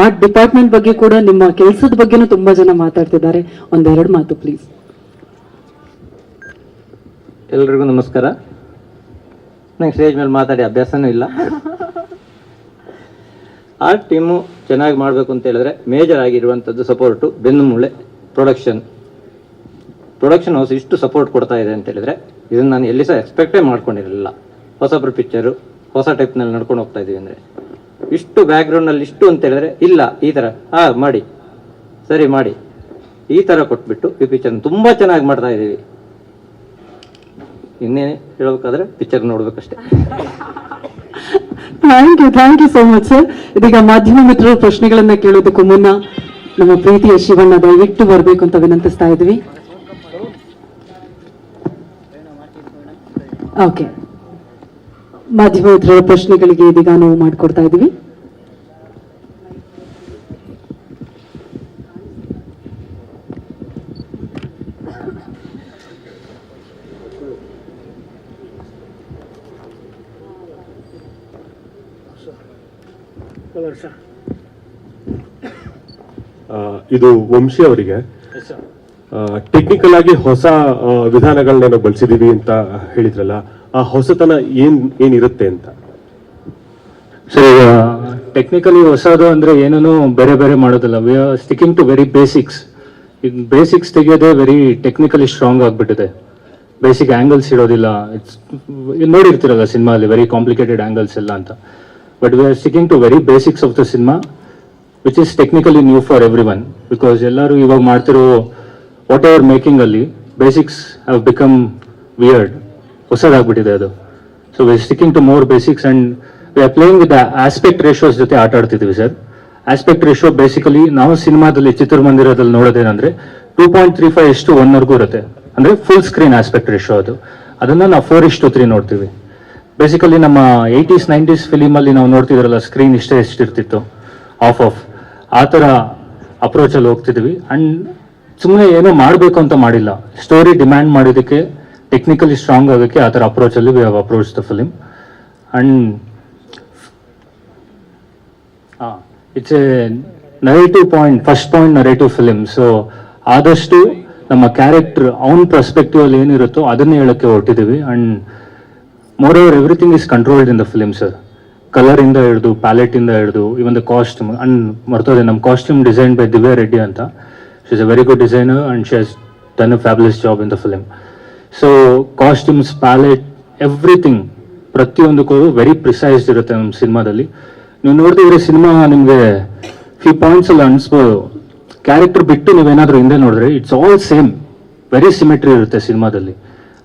Art department ಬಗ್ಗೆ ಕೂಡ ನಿಮ್ಮ ಕೆಲಸದ ಬಗ್ಗೆನೂ ತುಂಬಾ ಜನ ಮಾತಾಡ್ತಿದ್ದಾರೆ. ಒಂದೆರಡು ಮಾತು ಪ್ಲೀಸ್ ಎಲ್ರಿಗೂ ನಮಸ್ಕಾರ. ನಂಗೆ ಸ್ಟೇಜ್ ಮೇಲೆ ಮಾತಾಡಿ ಅಭ್ಯಾಸನೂ ಇಲ್ಲ. ಆ ಟೀಮು ಚೆನ್ನಾಗಿ ಮಾಡಬೇಕು ಅಂತ ಹೇಳಿದ್ರೆ ಮೇಜರ್ ಆಗಿರುವಂಥದ್ದು ಸಪೋರ್ಟು ಬೆನ್ನುಮೂಳೆ ಪ್ರೊಡಕ್ಷನ್ ಪ್ರೊಡಕ್ಷನ್ ಹೌಸ್ ಇಷ್ಟು ಸಪೋರ್ಟ್ ಕೊಡ್ತಾ ಇದೆ ಅಂತ ಹೇಳಿದ್ರೆ ಇದನ್ನು ನಾನು ಎಲ್ಲಿ ಸಹ ಎಕ್ಸ್ಪೆಕ್ಟೇ ಮಾಡ್ಕೊಂಡಿರಲಿಲ್ಲ. ಹೊಸಬ್ರ ಪಿಕ್ಚರು ಹೊಸ ಟೈಪ್ನಲ್ಲಿ ನಡ್ಕೊಂಡು ಹೋಗ್ತಾ ಇದ್ದೀವಿ ಅಂದರೆ. ಇಷ್ಟು ಬ್ಯಾಕ್ಗ್ರೌಂಡಲ್ಲಿ ಇಷ್ಟು ಅಂತ ಹೇಳಿದ್ರೆ ಇಲ್ಲ, ಈ ಥರ ಹಾಂ ಮಾಡಿ, ಸರಿ, ಮಾಡಿ. ಈ ಥರ ಕೊಟ್ಬಿಟ್ಟು ಈ ಪಿಕ್ಚರ್ನ ತುಂಬ ಚೆನ್ನಾಗಿ ಮಾಡ್ತಾ ಇದ್ದೀವಿ ಇನ್ನೇನು ಹೇಳಬೇಕಾದ್ರೆ picture ನೋಡ್ಬೇಕಷ್ಟೇ. Thank you thank you so much sir ಇದೀಗ ಮಾಧ್ಯಮ ಮಿತ್ರರು ಪ್ರಶ್ನೆಗಳನ್ನ ಕೇಳೋದಕ್ಕೂ ಮುನ್ನ ನಮ್ಮ ಪ್ರೀತಿಯ ಶಿವಣ್ಣ ದಯವಿಟ್ಟು ಬರಬೇಕು ಅಂತ ವಿನಂತಿಸ್ತಾ ಇದ್ವಿ. ಓಕೆ ಮಾಧ್ಯಮ ಮಿತ್ರರ ಪ್ರಶ್ನೆಗಳಿಗೆ ಇದೀಗ ನಾವು ಮಾಡ್ಕೊಡ್ತಾ ಇದೀವಿ. ಆ, ಇದು ವಂಶಿ ಅವರಿಗೆ. ಟೆಕ್ನಿಕಲ್ ಆಗಿ ಹೊಸ ವಿಧಾನಗಳನ್ನ ನಾವು ಬಳಸಿದೀವಿ ಅಂತ ಹೇಳಿದ್ರಲ್ಲ ಆ ಹೊಸತನ ಏನ್ ಏನಿರುತ್ತೆ ಅಂತ? ಸರಿ ಟೆಕ್ನಿಕಲಿ ಹೊಸದು ಅಂದ್ರೆ ಏನೇನು ಬೇರೆ ಬೇರೆ ಮಾಡೋದಿಲ್ಲ. We are sticking to very basics ಈಗ ಬೇಸಿಕ್ಸ್ ತೆಗೆಯೋದೇ ವೆರಿ ಟೆಕ್ನಿಕಲಿ ಸ್ಟ್ರಾಂಗ್ ಆಗಿಬಿಟ್ಟಿದೆ. ಬೇಸಿಕ್ ಆ್ಯಂಗಲ್ಸ್ ಇರೋದಿಲ್ಲ ಇಟ್ಸ್ ನೋಡಿರ್ತಿರಲ್ಲ ಸಿನಿಮಾ ಅಲ್ಲಿ ವೆರಿ ಕಾಂಪ್ಲಿಕೇಟೆಡ್ ಆ್ಯಂಗಲ್ಸ್ ಎಲ್ಲ ಅಂತ. But we are sticking to very basics of the cinema which is technically new for everyone because ಎಲ್ಲರೂ ಇವಾಗ ಮಾಡ್ತಿರೋ ವಾಟ್ ಎವರ್ ಮೇಕಿಂಗ್ ಅಲ್ಲಿ ಬೇಸಿಕ್ಸ್ ಹ್ಯಾವ್ ಬಿಕಮ್ ವಿಯರ್ಡ್ ಹೊಸದಾಗ್ಬಿಟ್ಟಿದೆ ಅದು. So we sticking to more basics and we are playing with aspect ratios ಜೊತೆ ಆಟ ಆಡ್ತಿದ್ವಿ sir aspect ratio basically ನಾವು ಸಿನಿಮಾದಲ್ಲಿ ಚಿತ್ರಮಂದಿರದಲ್ಲಿ ನೋಡೋದೇನಂದ್ರೆ ಟೂ ಪಾಯಿಂಟ್ ತ್ರೀ ಫೈವ್ ಎಷ್ಟು ಒನ್ವರೆಗೂ ಇರುತ್ತೆ. ಅಂದ್ರೆ ಫುಲ್ ಸ್ಕ್ರೀನ್ ಆಸ್ಪೆಕ್ಟ್ ರೇಷೋ ಅದು. ಅದನ್ನ ನಾವು ಫೋರ್ ಇಷ್ಟು ತ್ರೀ ನೋಡ್ತೀವಿ. ಬೇಸಿಕಲಿ ನಮ್ಮ ಏಯ್ಟೀಸ್ ನೈಂಟೀಸ್ ಫಿಲಿಮಲ್ಲಿ ನಾವು ನೋಡ್ತಿದ್ರಲ್ಲ ಸ್ಕ್ರೀನ್ ಇಷ್ಟೇ ಎಷ್ಟಿರ್ತಿತ್ತು ಆಫ್ ಆಫ್ ಆ ಥರ ಅಪ್ರೋಚಲ್ಲಿ ಹೋಗ್ತಿದ್ವಿ. ಅಂಡ್ ಸುಮ್ಮನೆ ಏನೋ ಮಾಡಬೇಕು ಅಂತ ಮಾಡಿಲ್ಲ. ಸ್ಟೋರಿ ಡಿಮ್ಯಾಂಡ್ ಮಾಡೋದಕ್ಕೆ ಟೆಕ್ನಿಕಲಿ ಸ್ಟ್ರಾಂಗ್ ಆಗೋಕ್ಕೆ ಆ ಥರ ಅಪ್ರೋಚಲ್ಲಿ we have approach the film and it's a narrative point first point narrative film so ಆದಷ್ಟು ನಮ್ಮ ಕ್ಯಾರೆಕ್ಟರ್ ಅವನ್ ಪರ್ಸ್ಪೆಕ್ಟಿವ್ ಅಲ್ಲಿ ಏನಿರುತ್ತೋ ಅದನ್ನೇ ಹೇಳೋಕ್ಕೆ ಹೊರಟಿದ್ದೀವಿ. And moreover everything is controlled in the film sir ಕಲರಿಂದ ಹಿಡಿದು ಪ್ಯಾಲೆಟ್ ಇಂದ ಹಿಡಿದು ಇವನ್ ದ ಕಾಸ್ಟ್ಯೂಮ್ ಅಂಡ್ ಮರ್ತೋದೆ ನಮ್ಮ costume design by Divya Reddy ಅಂತ. She is a very good designer and she has done a fabulous job in the film so costumes palette everything ಪ್ರತಿಯೊಂದಕ್ಕೂ very precise ಇರುತ್ತೆ ನಮ್ಮ ಸಿನಿಮಾದಲ್ಲಿ ನೀವು ನೋಡ್ತಿದ್ರೆ cinema ನಿಮಗೆ ಫ್ಯೂ ಪಾಯಿಂಟ್ಸ್ ಅಲ್ಲಿ ಅನ್ಸ್ಬೋದು. ಕ್ಯಾರೆಕ್ಟರ್ ಬಿಟ್ಟು ನೀವೇನಾದರೂ ಹಿಂದೆ ನೋಡಿದ್ರೆ it's all same very symmetry ಇರುತ್ತೆ ಸಿನಿಮಾದಲ್ಲಿ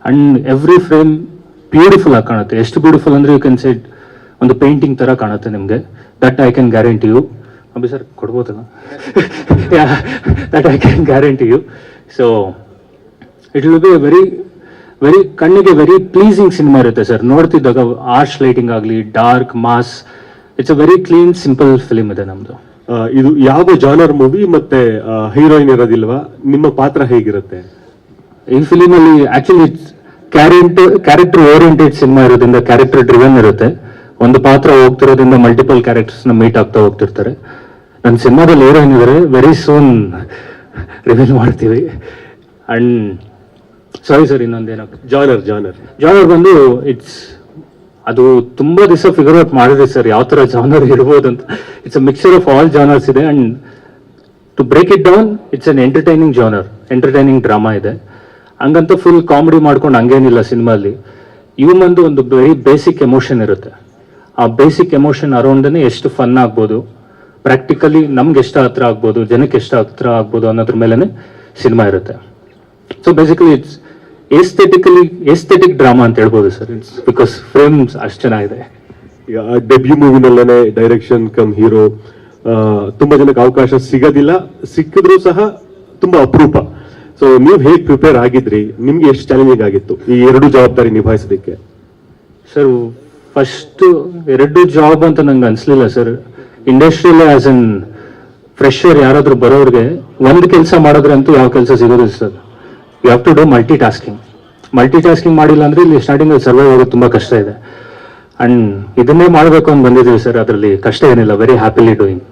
ಅಂಡ್ ಎವ್ರಿ ಫ್ರೇಮ್ ಬ್ಯೂಟಿಫುಲ್ ಆಗಿ ಕಾಣುತ್ತೆ. ಎಷ್ಟು ಬ್ಯೂಟಿಫುಲ್ ಅಂದ್ರೆ ಯು ಕ್ಯಾನ್ ಸೆಟ್ ಒಂದು ಪೇಂಟಿಂಗ್ ತರ ಕಾಣುತ್ತೆ ನಿಮಗೆ. That I can guarantee you Abbi sir ಕೊಡ್ಬೋದಲ್ಲ? That I can guarantee you so it will be very very ಕಣ್ಣಿಗೆ ವೆರಿ ಪ್ಲೀಸಿಂಗ್ ಸಿನಿಮಾ ಇರುತ್ತೆ ಸರ್ ನೋಡ್ತಿದ್ದಾಗ ಆರ್ಶ್ ಲೈಟಿಂಗ್ ಆಗಲಿ dark mass it's a very clean simple film ಇದೆ ನಮ್ದು. ಇದು ಯಾವ genre movie ಮತ್ತೆ heroine ಇರೋದಿಲ್ವಾ? ನಿಮ್ಮ ಪಾತ್ರ ಹೇಗಿರುತ್ತೆ? ಈ ಫಿಲಿಮಲ್ಲಿ actually character character oriented cinema ಇರೋದ್ರಿಂದ ಕ್ಯಾರೆಕ್ಟರ್ ಡ್ರಿವನ್ ಇರುತ್ತೆ. ಒಂದು ಪಾತ್ರ ಹೋಗ್ತಿರೋದ್ರಿಂದ ಮಲ್ಟಿಪಲ್ ಕ್ಯಾರೆಕ್ಟರ್ಸ್ನ ಮೀಟ್ ಆಗ್ತಾ ಹೋಗ್ತಿರ್ತಾರೆ. ನನ್ನ ಸಿನಿಮಾದಲ್ಲಿ ಹೀರೋಯಿನ್ ಏನಿದ್ದಾರೆ ವೆರಿ ಸೂನ್ ರಿವೀಲ್ ಮಾಡ್ತೀವಿ. ಅಂಡ್ ಸಾರಿ ಸರ್ ಇನ್ನೊಂದೇನೋ ಜಾನರ್ ಜಾನರ್ ಜಾನರ್ ಬಂದು ಇಟ್ಸ್ ಅದು ತುಂಬ ದಿವಸ ಫಿಗರ್ ಔಟ್ ಮಾಡಿದೆ ಸರ್ ಯಾವ ಥರ ಜಾನರ್ ಇರ್ಬೋದು ಅಂತ. It's a mixer of all genres ಇದೆ. And to break it down it's an entertaining genre entertaining drama ಇದೆ. ಹಂಗಂತ ಫುಲ್ ಕಾಮಿಡಿ ಮಾಡ್ಕೊಂಡು ಹಂಗೇನಿಲ್ಲ ಸಿನಿಮಾಲಿ ಇವಂದು ಒಂದು ವೆರಿ ಬೇಸಿಕ್ ಎಮೋಷನ್ ಇರುತ್ತೆ. ಆ ಬೇಸಿಕ್ ಎಮೋಷನ್ ಅರೌಂಡನೇ ಎಷ್ಟು ಫನ್ ಆಗ್ಬೋದು ಪ್ರಾಕ್ಟಿಕಲಿ ನಮ್ಗೆ ಎಷ್ಟು ಹತ್ರ ಆಗ್ಬೋದು, ಜನಕ್ಕೆ ಎಷ್ಟು ಹತ್ರ ಆಗ್ಬೋದು ಅನ್ನೋದ್ರ ಮೇಲೇನೆ ಸಿನಿಮಾ ಇರುತ್ತೆ. So basically it's aesthetically aesthetic drama ಅಂತ ಹೇಳ್ಬೋದು ಸರ್ ಇಟ್ಸ್ ಬಿಕಾಸ್ ಫ್ರೇಮ್ಸ್ ಅಷ್ಟು ಚೆನ್ನಾಗಿದೆ. ಡೆಬ್ಯೂ ಮೂವಿನಲ್ಲೇ ಡೈರೆಕ್ಷನ್ ಕಮ್ ಹೀರೋ ತುಂಬಾ ಜನಕ್ಕೆ ಅವಕಾಶ ಸಿಗೋದಿಲ್ಲ. ಸಿಕ್ಕಿದ್ರು ಸಹ ತುಂಬಾ ಅಪರೂಪ. ಸೊ ನೀವು ಹೇಗೆ ಪ್ರಿಪೇರ್ ಆಗಿದ್ರಿ? ನಿಮ್ಗೆ ಎಷ್ಟು ಚಾಲೆಂಜಿಂಗ್ ಆಗಿತ್ತು ಈ ಎರಡು ಜವಾಬ್ದಾರಿ ನಿಭಾಯಿಸೋದಕ್ಕೆ ಸರ್ ಫಸ್ಟ್ ಎರಡು ಜಾಬ್ ಅಂತ ನಂಗೆ ಅನ್ಸ್ಲಿಲ್ಲ sir industrial as an fresher ಯಾರಾದ್ರೂ ಬರೋರಿಗೆ ಒಂದು ಕೆಲಸ ಮಾಡಿದ್ರೆ ಅಂತೂ ಯಾವ ಕೆಲಸ ಸಿಗೋದಿಲ್ಲ sir you have to do multitasking multitasking ಮಾಡಿಲ್ಲ ಅಂದ್ರೆ ಇಲ್ಲಿ ಸ್ಟಾರ್ಟಿಂಗ್ ಸರ್ವೈವ್ ಆಗೋದು ತುಂಬಾ ಕಷ್ಟ ಇದೆ. ಅಂಡ್ ಇದನ್ನೇ ಮಾಡಬೇಕು ಅಂತ ಬಂದಿದ್ದೀವಿ ಸರ್ ಅದರಲ್ಲಿ ಕಷ್ಟ ಏನಿಲ್ಲ. Very happily doing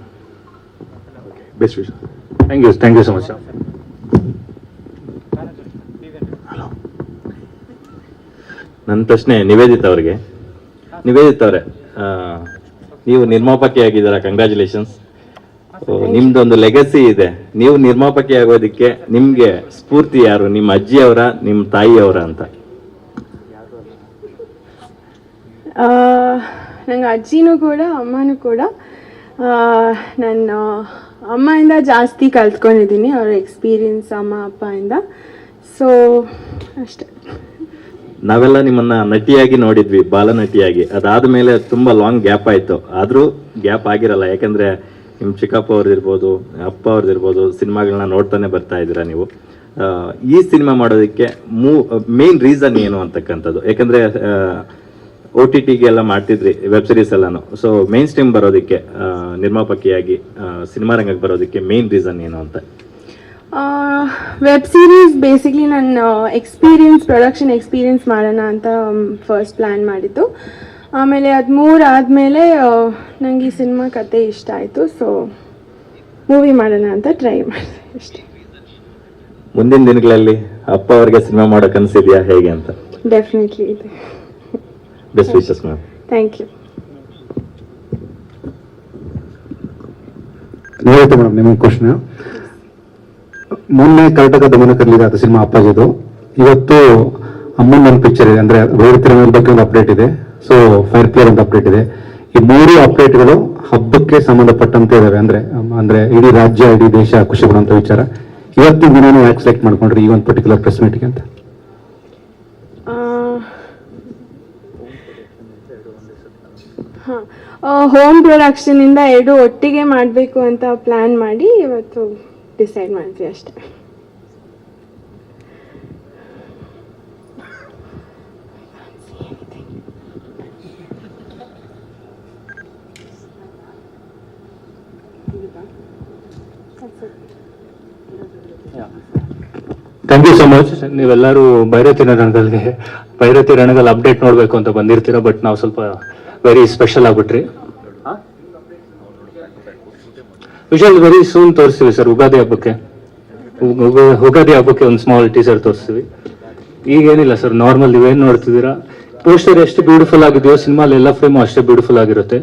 best wish thank you thank you so much ನನ್ನ ಪ್ರಶ್ನೆ ನಿವೇದಿತ ಅವರಿಗೆ. ನಿವೇದಿತ ಅವರೇ ನೀವು ನಿರ್ಮಾಪಕಿ ಆಗಿದ್ದೀರಾ ಕಂಗ್ರ್ಯಾಚುಲೇಷನ್ಸ್ ನಿಮ್ದೊಂದು ಲೆಗಸಿ ಇದೆ. ನೀವು ನಿರ್ಮಾಪಕಿ ಆಗೋದಕ್ಕೆ ನಿಮ್ಗೆ ಸ್ಫೂರ್ತಿ ಯಾರು? ನಿಮ್ಮ ಅಜ್ಜಿಯವರ ನಿಮ್ಮ ತಾಯಿಯವರ ಅಂತ? ನಂಗೆ ಅಜ್ಜಿನೂ ಕೂಡ, ಅಮ್ಮನೂ ಕೂಡ. ನನ್ನ ಅಮ್ಮಯಿಂದ ಜಾಸ್ತಿ ಕಲ್ತ್ಕೊಂಡಿದ್ದೀನಿ, ಅವ್ರ ಎಕ್ಸ್ಪೀರಿಯನ್ಸ್ ಅಮ್ಮ ಇಂದ. ಸೊ ಅಷ್ಟೇ. ನಾವೆಲ್ಲ ನಿಮ್ಮನ್ನ ನಟಿಯಾಗಿ ನೋಡಿದ್ವಿ, ಬಾಲನಟಿಯಾಗಿ. ಅದಾದ ಮೇಲೆ ತುಂಬಾ ಲಾಂಗ್ ಗ್ಯಾಪ್ ಆಯ್ತು. ಆದ್ರೂ ಗ್ಯಾಪ್ ಆಗಿರಲ್ಲ, ಯಾಕಂದ್ರೆ ನಿಮ್ ಚಿಕ್ಕಪ್ಪ ಅವ್ರದ್ದಿರ್ಬೋದು, ಅಪ್ಪ ಅವ್ರದ್ದಿರ್ಬೋದು ಸಿನಿಮಾಗಳನ್ನ ನೋಡ್ತಾನೆ ಬರ್ತಾ ಇದ್ದೀರಾ ನೀವು. ಈ ಸಿನಿಮಾ ಮಾಡೋದಕ್ಕೆ ಮೂ ಮೇನ್ ರೀಸನ್ ಏನು ಅಂತಕ್ಕಂಥದ್ದು? ಯಾಕಂದ್ರೆ ಓ ಟಿ ಟಿಗೆ ಎಲ್ಲ ಮಾಡ್ತಿದ್ರಿ ವೆಬ್ ಸೀರೀಸ್ ಎಲ್ಲಾನು. ಸೊ ಮೇನ್ ಸ್ಟ್ರೀಮ್ ಬರೋದಕ್ಕೆ ನಿರ್ಮಾಪಕಿಯಾಗಿ ಸಿನಿಮಾ ರಂಗಕ್ಕೆ ಬರೋದಕ್ಕೆ ಮೇನ್ ರೀಸನ್ ಏನು ಅಂತ? ವೆಬ್ ಸೀರೀಸ್ ಬೇಸಿಕ್ಲಿ ನನ್ನ ಎಕ್ಸ್ಪೀರಿಯನ್ಸ್ ಪ್ರೊಡಕ್ಷನ್ ಎಕ್ಸ್ಪೀರಿಯನ್ಸ್ ಮಾಡೋಣ ಅಂತ ಫಸ್ಟ್ ಪ್ಲ್ಯಾನ್ ಮಾಡಿದ್ದು. ಆಮೇಲೆ ಅದು ಮೂರು ಆದಮೇಲೆ ನನಗೆ ಈ ಸಿನಿಮಾ ಕತೆ ಇಷ್ಟ ಆಯಿತು. ಸೊ ಮೂವಿ ಮಾಡೋಣ ಅಂತ ಟ್ರೈ ಮಾಡಿದೆ ಅಷ್ಟೇ. ಮುಂದಿನ ದಿನಗಳಲ್ಲಿ ಅಪ್ಪ ಅವರಿಗೆ ಸಿನಿಮಾ ಮಾಡೋ ಕನಸಿದೆಯಾ ಹೇಗೆ ಅಂತ? ಡೆಫಿನೆಟ್ಲಿ ಇದೆ. Best wishes ma'am thank you madam ನಿಮಗೆ ಕ್ವಶನ್ ಮೊನ್ನೆ ಕರ್ನಾಟಕ ದಮನ ಕರಲಿದೆ ಅದು ಸಿನಿಮಾ ಅಪ್ಪಾಜಿದು ಇವತ್ತು ಅಮ್ಮನ್ ಒಂದು ಪಿಕ್ಚರ್ ಇದೆ. ಅಂದ್ರೆ ವೈರತಿರ ಬಗ್ಗೆ ಒಂದು ಅಪ್ಡೇಟ್ ಇದೆ. ಸೊ ಫೈರ್ ಪ್ಲೇಯರ್ ಒಂದು ಅಪ್ಡೇಟ್ ಇದೆ. ಈ ಮೂರು ಅಪ್ಡೇಟ್ಗಳು ಹಬ್ಬಕ್ಕೆ ಸಂಬಂಧಪಟ್ಟಂತೆ ಇದಾವೆ. ಅಂದ್ರೆ, ಅಂದರೆ ಇಡೀ ರಾಜ್ಯ, ಇಡೀ ದೇಶ ಖುಷಿ ಪಡುವಂತ ವಿಚಾರ. ಇವತ್ತಿನ ದಿನ ಯಾಕೆ ಸೆಲೆಕ್ಟ್ ಮಾಡ್ಕೊಂಡ್ರಿ ಈ ಒಂದು ಪರ್ಟಿಕ್ಯುಲರ್ ಪ್ರೆಸ್ ಮೀಟಿಂಗ್ ಅಂತ? ಹೋಮ್ ಪ್ರೊಡಕ್ಷನಿಂದ ಎರಡು ಒಟ್ಟಿಗೆ ಮಾಡಬೇಕು ಅಂತ ಪ್ಲ್ಯಾನ್ ಮಾಡಿ ಇವತ್ತು ಡಿಸೈಡ್ ಮಾಡಿದ್ವಿ ಅಷ್ಟೇ ಥ್ಯಾಂಕ್ ಯು ಸೊ ಮಚ್ ನೀವೆಲ್ಲರೂ ಭೈರತಿ ರಣಗಲ್ಗೆ ಭೈರತಿ ರಣಗಲ್ ಅಪ್ಡೇಟ್ ನೋಡಬೇಕು ಅಂತ ಬಂದಿರ್ತೀರಾ ಬಟ್ ನಾವು ಸ್ವಲ್ಪ ವೆರಿ ಸ್ಪೆಷಲ್ ಆಗ್ಬಿಟ್ರಿ. ವಿಶಾಲ್ ವೆರಿ ಸೂನ್ ತೋರಿಸ್ತೀವಿ ಸರ್, ಉಗಾದಿ ಹಬ್ಬಕ್ಕೆ. ಉಗಾದಿ ಹಬ್ಬಕ್ಕೆ ಒಂದು ಸ್ಮಾಲ್ ಟೀಸರ್ ತೋರಿಸ್ತೀವಿ. ಈಗ ಏನಿಲ್ಲ ಸರ್ ನಾರ್ಮಲ್ ನೀವೇನ್ ನೋಡ್ತಿದ್ದೀರಾ? ಪೋಸ್ಟರ್ ಎಷ್ಟು ಬ್ಯೂಟಿಫುಲ್ ಆಗಿದೆಯೋ ಸಿನಿಮಾಲಿ ಎಲ್ಲ ಫ್ರೇಮು ಅಷ್ಟೇ ಬ್ಯೂಟಿಫುಲ್ ಆಗಿರುತ್ತೆ.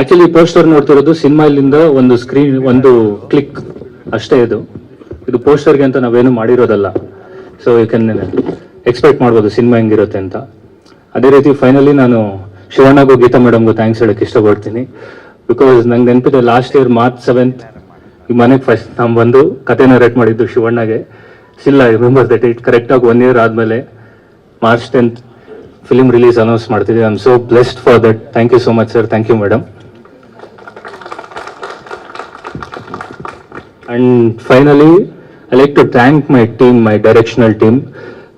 ಆಕ್ಚುಲಿ ಪೋಸ್ಟರ್ ನೋಡ್ತಿರೋದು ಸಿನಿಮಾ ಇಲ್ಲಿಂದ ಒಂದು ಸ್ಕ್ರೀನ್ ಒಂದು ಕ್ಲಿಕ್ ಅಷ್ಟೇ ಇದು. ಇದು ಪೋಸ್ಟರ್ಗೆ ಅಂತ ನಾವೇನು ಮಾಡಿರೋದಲ್ಲ. ಸೊ ಕ್ಯಾನ್ ಎಕ್ಸ್ಪೆಕ್ಟ್ ಮಾಡ್ಬೋದು ಸಿನಿಮಾ ಹೆಂಗಿರುತ್ತೆ ಅಂತ. ಅದೇ ರೀತಿ ಫೈನಲಿ ನಾನು ಶಿವಣ್ಣಗೂ ಗೀತಾ ಮೇಡಮ್ಗೂ ಥ್ಯಾಂಕ್ಸ್ ಹೇಳಕ್ಕೆ ಇಷ್ಟಪಡ್ತೀನಿ. ಬಿಕಾಸ್ ನಂಗೆ ನೆನಪಿದೆ ಲಾಸ್ಟ್ ಇಯರ್ ಮಾರ್ಚ್ ಸೆವೆಂತ್ ಈ ಮನೆಗೆ ಫಸ್ಟ್ ನಾವು ಬಂದು ಕತೆ ನರೇಟ್ ಮಾಡಿದ್ದು ಶಿವಣ್ಣಗೆ. ಸಿಲ್ಲ ಐ ರಿಮೆಂಬರ್ ದಟ್ ಇಟ್ ಕರೆಕ್ಟಾಗಿ ಒನ್ ಇಯರ್ ಆದಮೇಲೆ March tenth film release announce ಮಾಡ್ತಿದ್ದೆ. I am so blessed for that thank you so much sir thank you madam and finally I like to thank my team my directional team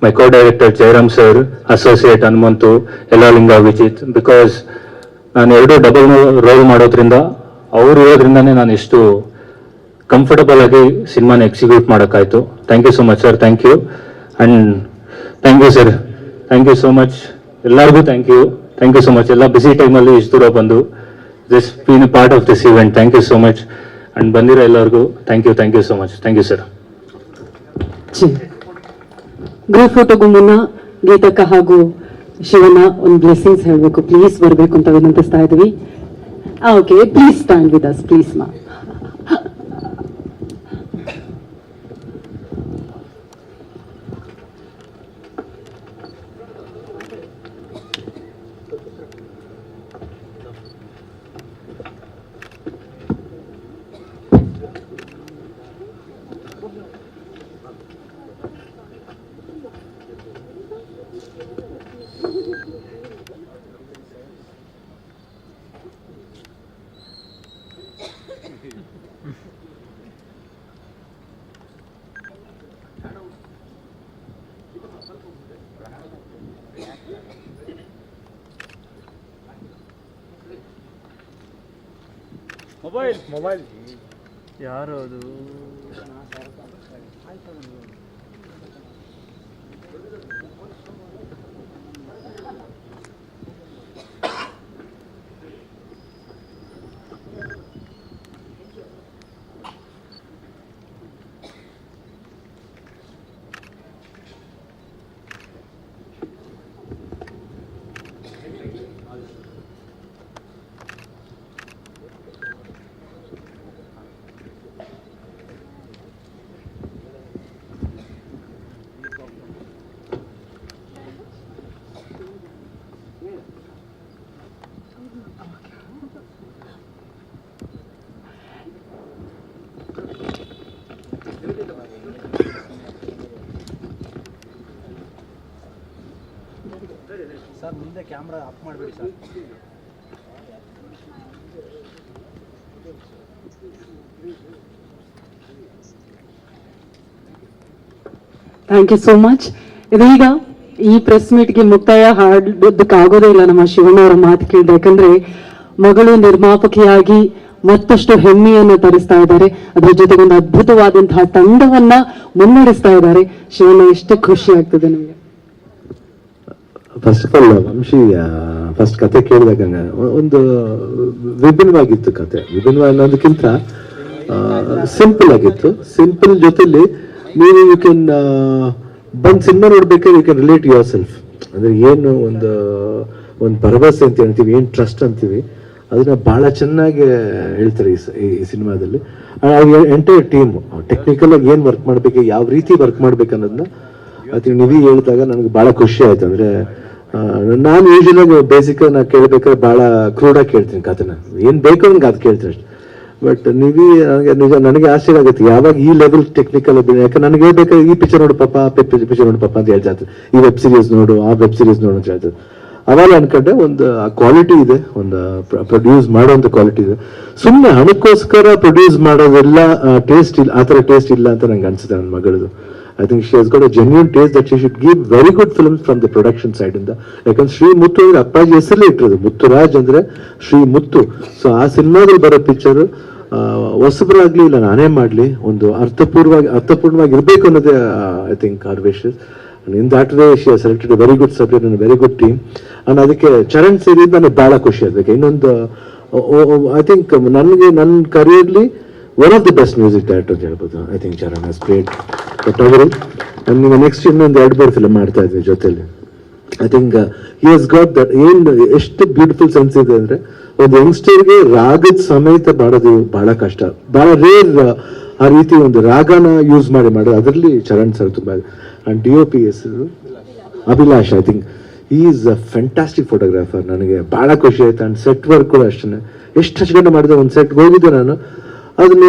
my co director Jayaram sir associate Hanumanthu ಎಲ್ಲ Linga Vijith because ನಾನು ಎರಡು double role ಮಾಡೋದ್ರಿಂದ ಅವ್ರು ಇರೋದ್ರಿಂದಾನೇ ನಾನು ಎಷ್ಟು comfortable ಆಗಿ ಸಿನಿಮಾನ execute ಮಾಡೋಕ್ಕಾಯ್ತು. Thank you so much sir thank you and thank you sir thank you so much ಎಲ್ಲರಿಗೂ thank you thank you so much ಎಲ್ಲ ಬಿಸಿ ಟೈಮಲ್ಲಿ ಇಷ್ಟು ದೂರ ಬಂದು this been part of this event thank you so much and ಬಂದಿರೋ ಎಲ್ಲರಿಗೂ thank you thank you so much thank you sir group ಫೋಟೋಗೂ ಮುನ್ನ ಗೀತಕ್ಕ ಹಾಗೂ ಶಿವನ ಒಂದು ಬ್ಲೆಸ್ಸಿಂಗ್ಸ್ ಹೇಳಬೇಕು. ಪ್ಲೀಸ್ ಬರಬೇಕು ಅಂತ ವಿನಂತಿಸ್ತಾ ಇದ್ವಿ okay please stand with us please ಮಾ ಮೊಬೈಲ್ ಮೊಬೈಲ್ ಯಾರು ಅದು? ಮುಂದೆ ಕ್ಯಾಮ್ರಾ ಆಫ್ ಮಾಡಬೇಡಿ sir. Thank you so much ಇದೀಗ ಈ ಪ್ರೆಸ್ ಮೀಟ್ಗೆ ಮುಕ್ತಾಯ ಹಾಡೋದಕ್ಕಾಗೋದೇ ಇಲ್ಲ ನಮ್ಮ ಶಿವಣ್ಣ ಅವರ ಮಾತು ಕೇಳಿದೆ, ಯಾಕಂದ್ರೆ ಮಗಳು ನಿರ್ಮಾಪಕಿಯಾಗಿ ಮತ್ತಷ್ಟು ಹೆಮ್ಮೆಯನ್ನು ತರಿಸ್ತಾ ಇದ್ದಾರೆ. ಅದರ ಜೊತೆಗೆ ಒಂದು ಅದ್ಭುತವಾದಂತಹ ತಂಡವನ್ನ ಮುನ್ನಡೆಸ್ತಾ ಇದ್ದಾರೆ. ಶಿವಣ್ಣ, ಎಷ್ಟು ಖುಷಿ ಆಗ್ತದೆ ನಮಗೆ. First of all Vamshi first ಕತೆ ಕೇಳಿದಾಗ ಒಂದು ವಿಭಿನ್ನವಾಗಿತ್ತು ಕತೆ. ವಿಭಿನ್ನ ಅನ್ನೋದಕ್ಕಿಂತ ಸಿಂಪಲ್ ಆಗಿತ್ತು. ಸಿಂಪಲ್ ಜೊತೆಲಿ ನೀವು ಯು ಕ್ಯಾನ್ ಬಂದು ಸಿನಿಮಾ ನೋಡ್ಬೇಕಾದ್ರೆ you can relate yourself ಅಂದ್ರೆ ಏನು ಒಂದು ಒಂದು ಭರವಸೆ ಅಂತ ಹೇಳ್ತೀವಿ, ಏನು ಟ್ರಸ್ಟ್ ಅಂತೀವಿ. ಅದನ್ನ ಬಹಳ ಚೆನ್ನಾಗಿ ಹೇಳ್ತಾರೆ ಈ ಸಿನಿಮಾದಲ್ಲಿ. ಎಂಟೈರ್ ಟೀಮ್ ಟೆಕ್ನಿಕಲ್ ಆಗಿ ಏನು ವರ್ಕ್ ಮಾಡ್ಬೇಕು, ಯಾವ ರೀತಿ ವರ್ಕ್ ಮಾಡ್ಬೇಕು ಅನ್ನೋದನ್ನ ಅದು ನಿಧಿ ಹೇಳಿದಾಗ ನನಗೆ ಬಹಳ ಖುಷಿ ಆಯ್ತು. ಅಂದ್ರೆ ನಾನು ಯೂಶಲ್ ಬೇಸಿಕ್ ನಾನು ಕೇಳ್ಬೇಕಾದ್ರೆ ಬಹಳ ಕ್ರೂಡಾಗಿ ಕೇಳ್ತೀನಿ ಕಥೆನ. ಏನು ಬೇಕು ನನ್ಗೆ ಅದು ಕೇಳ್ತೀನಿ ಅಷ್ಟೇ. ಬಟ್ ನಿಧಿ ನನಗೆ ನಿಜ, ನನಗೆ ಆಶ್ಚರ್ಯ ಆಗುತ್ತೆ. ಯಾವಾಗ ಈ ಲೆವೆಲ್ ಟೆಕ್ನಿಕಲ್ ಯಾಕಂದ್ರೆ ನನಗೆ ಹೇಳ್ಬೇಕಾದ್ರೆ ಈ ಪಿಕ್ಚರ್ ನೋಡು ಪಾಪ ಪಿಕ್ಚರ್ ನೋಡು ಪಾಪ ಅಂತ ಹೇಳ್ತಾ. ಈ ವೆಬ್ ಸೀರೀಸ್ ನೋಡು, ಆ ವೆಬ್ ಸೀರೀಸ್ ನೋಡು ಅಂತ ಹೇಳ್ತಾರೆ. ಅವಾಗ ಅನ್ಕೊಂಡೆ ಒಂದು ಕ್ವಾಲಿಟಿ ಇದೆ. ಒಂದು ಪ್ರೊಡ್ಯೂಸ್ ಮಾಡುವಂಥ ಕ್ವಾಲಿಟಿ ಇದೆ. ಸುಮ್ಮನೆ ಹಣಕ್ಕೋಸ್ಕರ ಪ್ರೊಡ್ಯೂಸ್ ಮಾಡೋದೆಲ್ಲ ಟೇಸ್ಟ್ ಇಲ್ಲ, ಆ ಥರ ಟೇಸ್ಟ್ ಇಲ್ಲ ಅಂತ ನಂಗೆ ಅನ್ಸುತ್ತೆ ನನ್ನ ಮಗಳದು. I think she has got a genuine taste that she should give very good films from the production side ಇಂದ ಯಾಕಂದ್ರೆ ಶ್ರೀ ಮುತ್ತು ಅಂದ್ರೆ ಅಪ್ಪಾಜಿ ಹೆಸರಲ್ಲೇ ಇಟ್ಟಿರೋದು ಮುತ್ತುರಾಜ್ ಅಂದ್ರೆ ಶ್ರೀ ಮುತ್ತು ಸೊ ಆ ಸಿನಿಮಾದಲ್ಲಿ ಬರೋ ಪಿಕ್ಚರ್ ಹೊಸಬರಾಗ್ಲಿ ಇಲ್ಲ, ನಾನೇ ಮಾಡ್ಲಿ, ಒಂದು ಅರ್ಥಪೂರ್ವವಾಗಿ, ಅರ್ಥಪೂರ್ಣವಾಗಿ ಇರಬೇಕು ಅನ್ನೋದೇ I think our wishes in that way she selected very good subject and very good team and ಅದಕ್ಕೆ ಚರಣ್ ಸೇರಿದ್ ನನಗೆ ಬಹಳ ಖುಷಿ ಅದಕ್ಕೆ ಇನ್ನೊಂದು ಐ ಥಿಂಕ್ ನನಗೆ ನನ್ನ ಕರಿಯರ್ಲಿ one of the best music director ಅಂತ ಹೇಳ್ಬೋದು I think Charan has create but and ನೀವು ನೆಕ್ಸ್ಟ್ ಇನ್ನೊಂದು ಎರಡು ಮೂರು ಫಿಲ್ಮ್ ಮಾಡ್ತಾ ಇದ್ವಿ ಜೊತೆಲಿ I think he has got that ಏನ್, ಎಷ್ಟು ಬ್ಯೂಟಿಫುಲ್ ಸೆನ್ಸ್ ಇದೆ ಅಂದ್ರೆ, ಒಂದು ಯಂಗ್ಸ್ಟರ್ಗೆ ರಾಗದ ಸಮೇತ ಮಾಡೋದು ಬಹಳ ಕಷ್ಟ. ಬಹಳ ರೇರ್ ಆ ರೀತಿ ಒಂದು ರಾಗನ ಯೂಸ್ ಮಾಡಿ ಮಾಡೋದು ಅದರಲ್ಲಿ ಚರಣ್ ಸರ್ ತುಂಬಾ and D O P S Abhilash I think is a fantastic photographer ನನಗೆ ಬಹಳ ಖುಷಿ ಆಯ್ತು. ಅಂಡ್ ಸೆಟ್ ವರ್ಕ್ ಕೂಡ ಅಷ್ಟೇ ಎಷ್ಟು ಹಚ್ಕೊಂಡು ಮಾಡಿದೆ ಒಂದು ಸೆಟ್ ಹೋಗಿದ್ದೆ ನಾನು. ಅದನ್ನ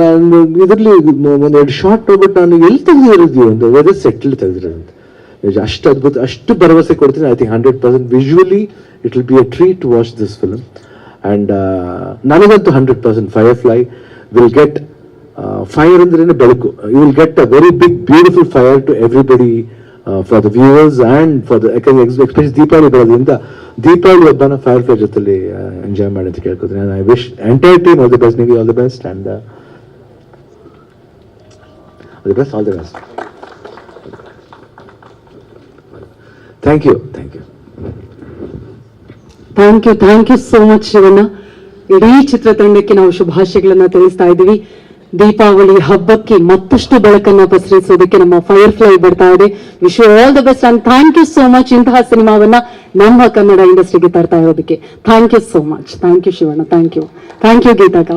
ನಾನು ಇದರಲ್ಲಿ ಒಂದು ಎರಡು ಶಾರ್ಟ್ ಹೋಗ್ಬಿಟ್ಟು ನಾನು ಎಲ್ಲಿ ತೆಗೆದಿರೋದು ಒಂದು ವೆದರ್ ಸೆಟ್ಲ್ ತೆಗೆದಿರೋದು ಅಷ್ಟು ಅದ್ಭುತ, ಅಷ್ಟು ಭರವಸೆ ಕೊಡ್ತೀನಿ. I think hundred percent visually it will be a treat to watch this film and ನನಗಂತೂ hundred percent fire fly will get fire ಅಂದ್ರೇನೆ ಬೆಳಕು. You will get a very big beautiful fire to everybody for the viewers and for the ಯಾಕಂದ್ರೆ ದೀಪಾವಳಿ ಬರೋದ್ರಿಂದ ದೀಪಾವಳಿ ಹಬ್ಬನ fire fly ಜೊತೆಲಿ enjoy ಮಾಡಿ ಅಂತ ಕೇಳ್ಕೊತೀನಿ I wish entire team all the best ನಿಮಗೆ all the best all the best all the best thank you thank you thank you thank you so much Shivanna ಇಡೀ ಚಿತ್ರತಂಡಕ್ಕೆ ನಾವು ಶುಭಾಶಯಗಳನ್ನ ತಿಳಿಸ್ತಾ ಇದ್ದೀವಿ. ದೀಪಾವಳಿ ಹಬ್ಬಕ್ಕೆ ಮತ್ತಷ್ಟು ಬೆಳಕನ್ನ ಪಸರಿಸೋದಕ್ಕೆ ನಮ್ಮ ಫೈರ್ ಫ್ಲೈ ಬರ್ತಾ ಇದೆ. Wish all the best and thank you so much ಇಂತಹ ಸಿನಿಮಾವನ್ನ ನಮ್ಮ ಕನ್ನಡ ಇಂಡಸ್ಟ್ರಿಗೆ ತರ್ತಾ ಇರೋದಕ್ಕೆ. Thank you so much thank you Shivanna. Thank you thank you ಗೀತಾಕ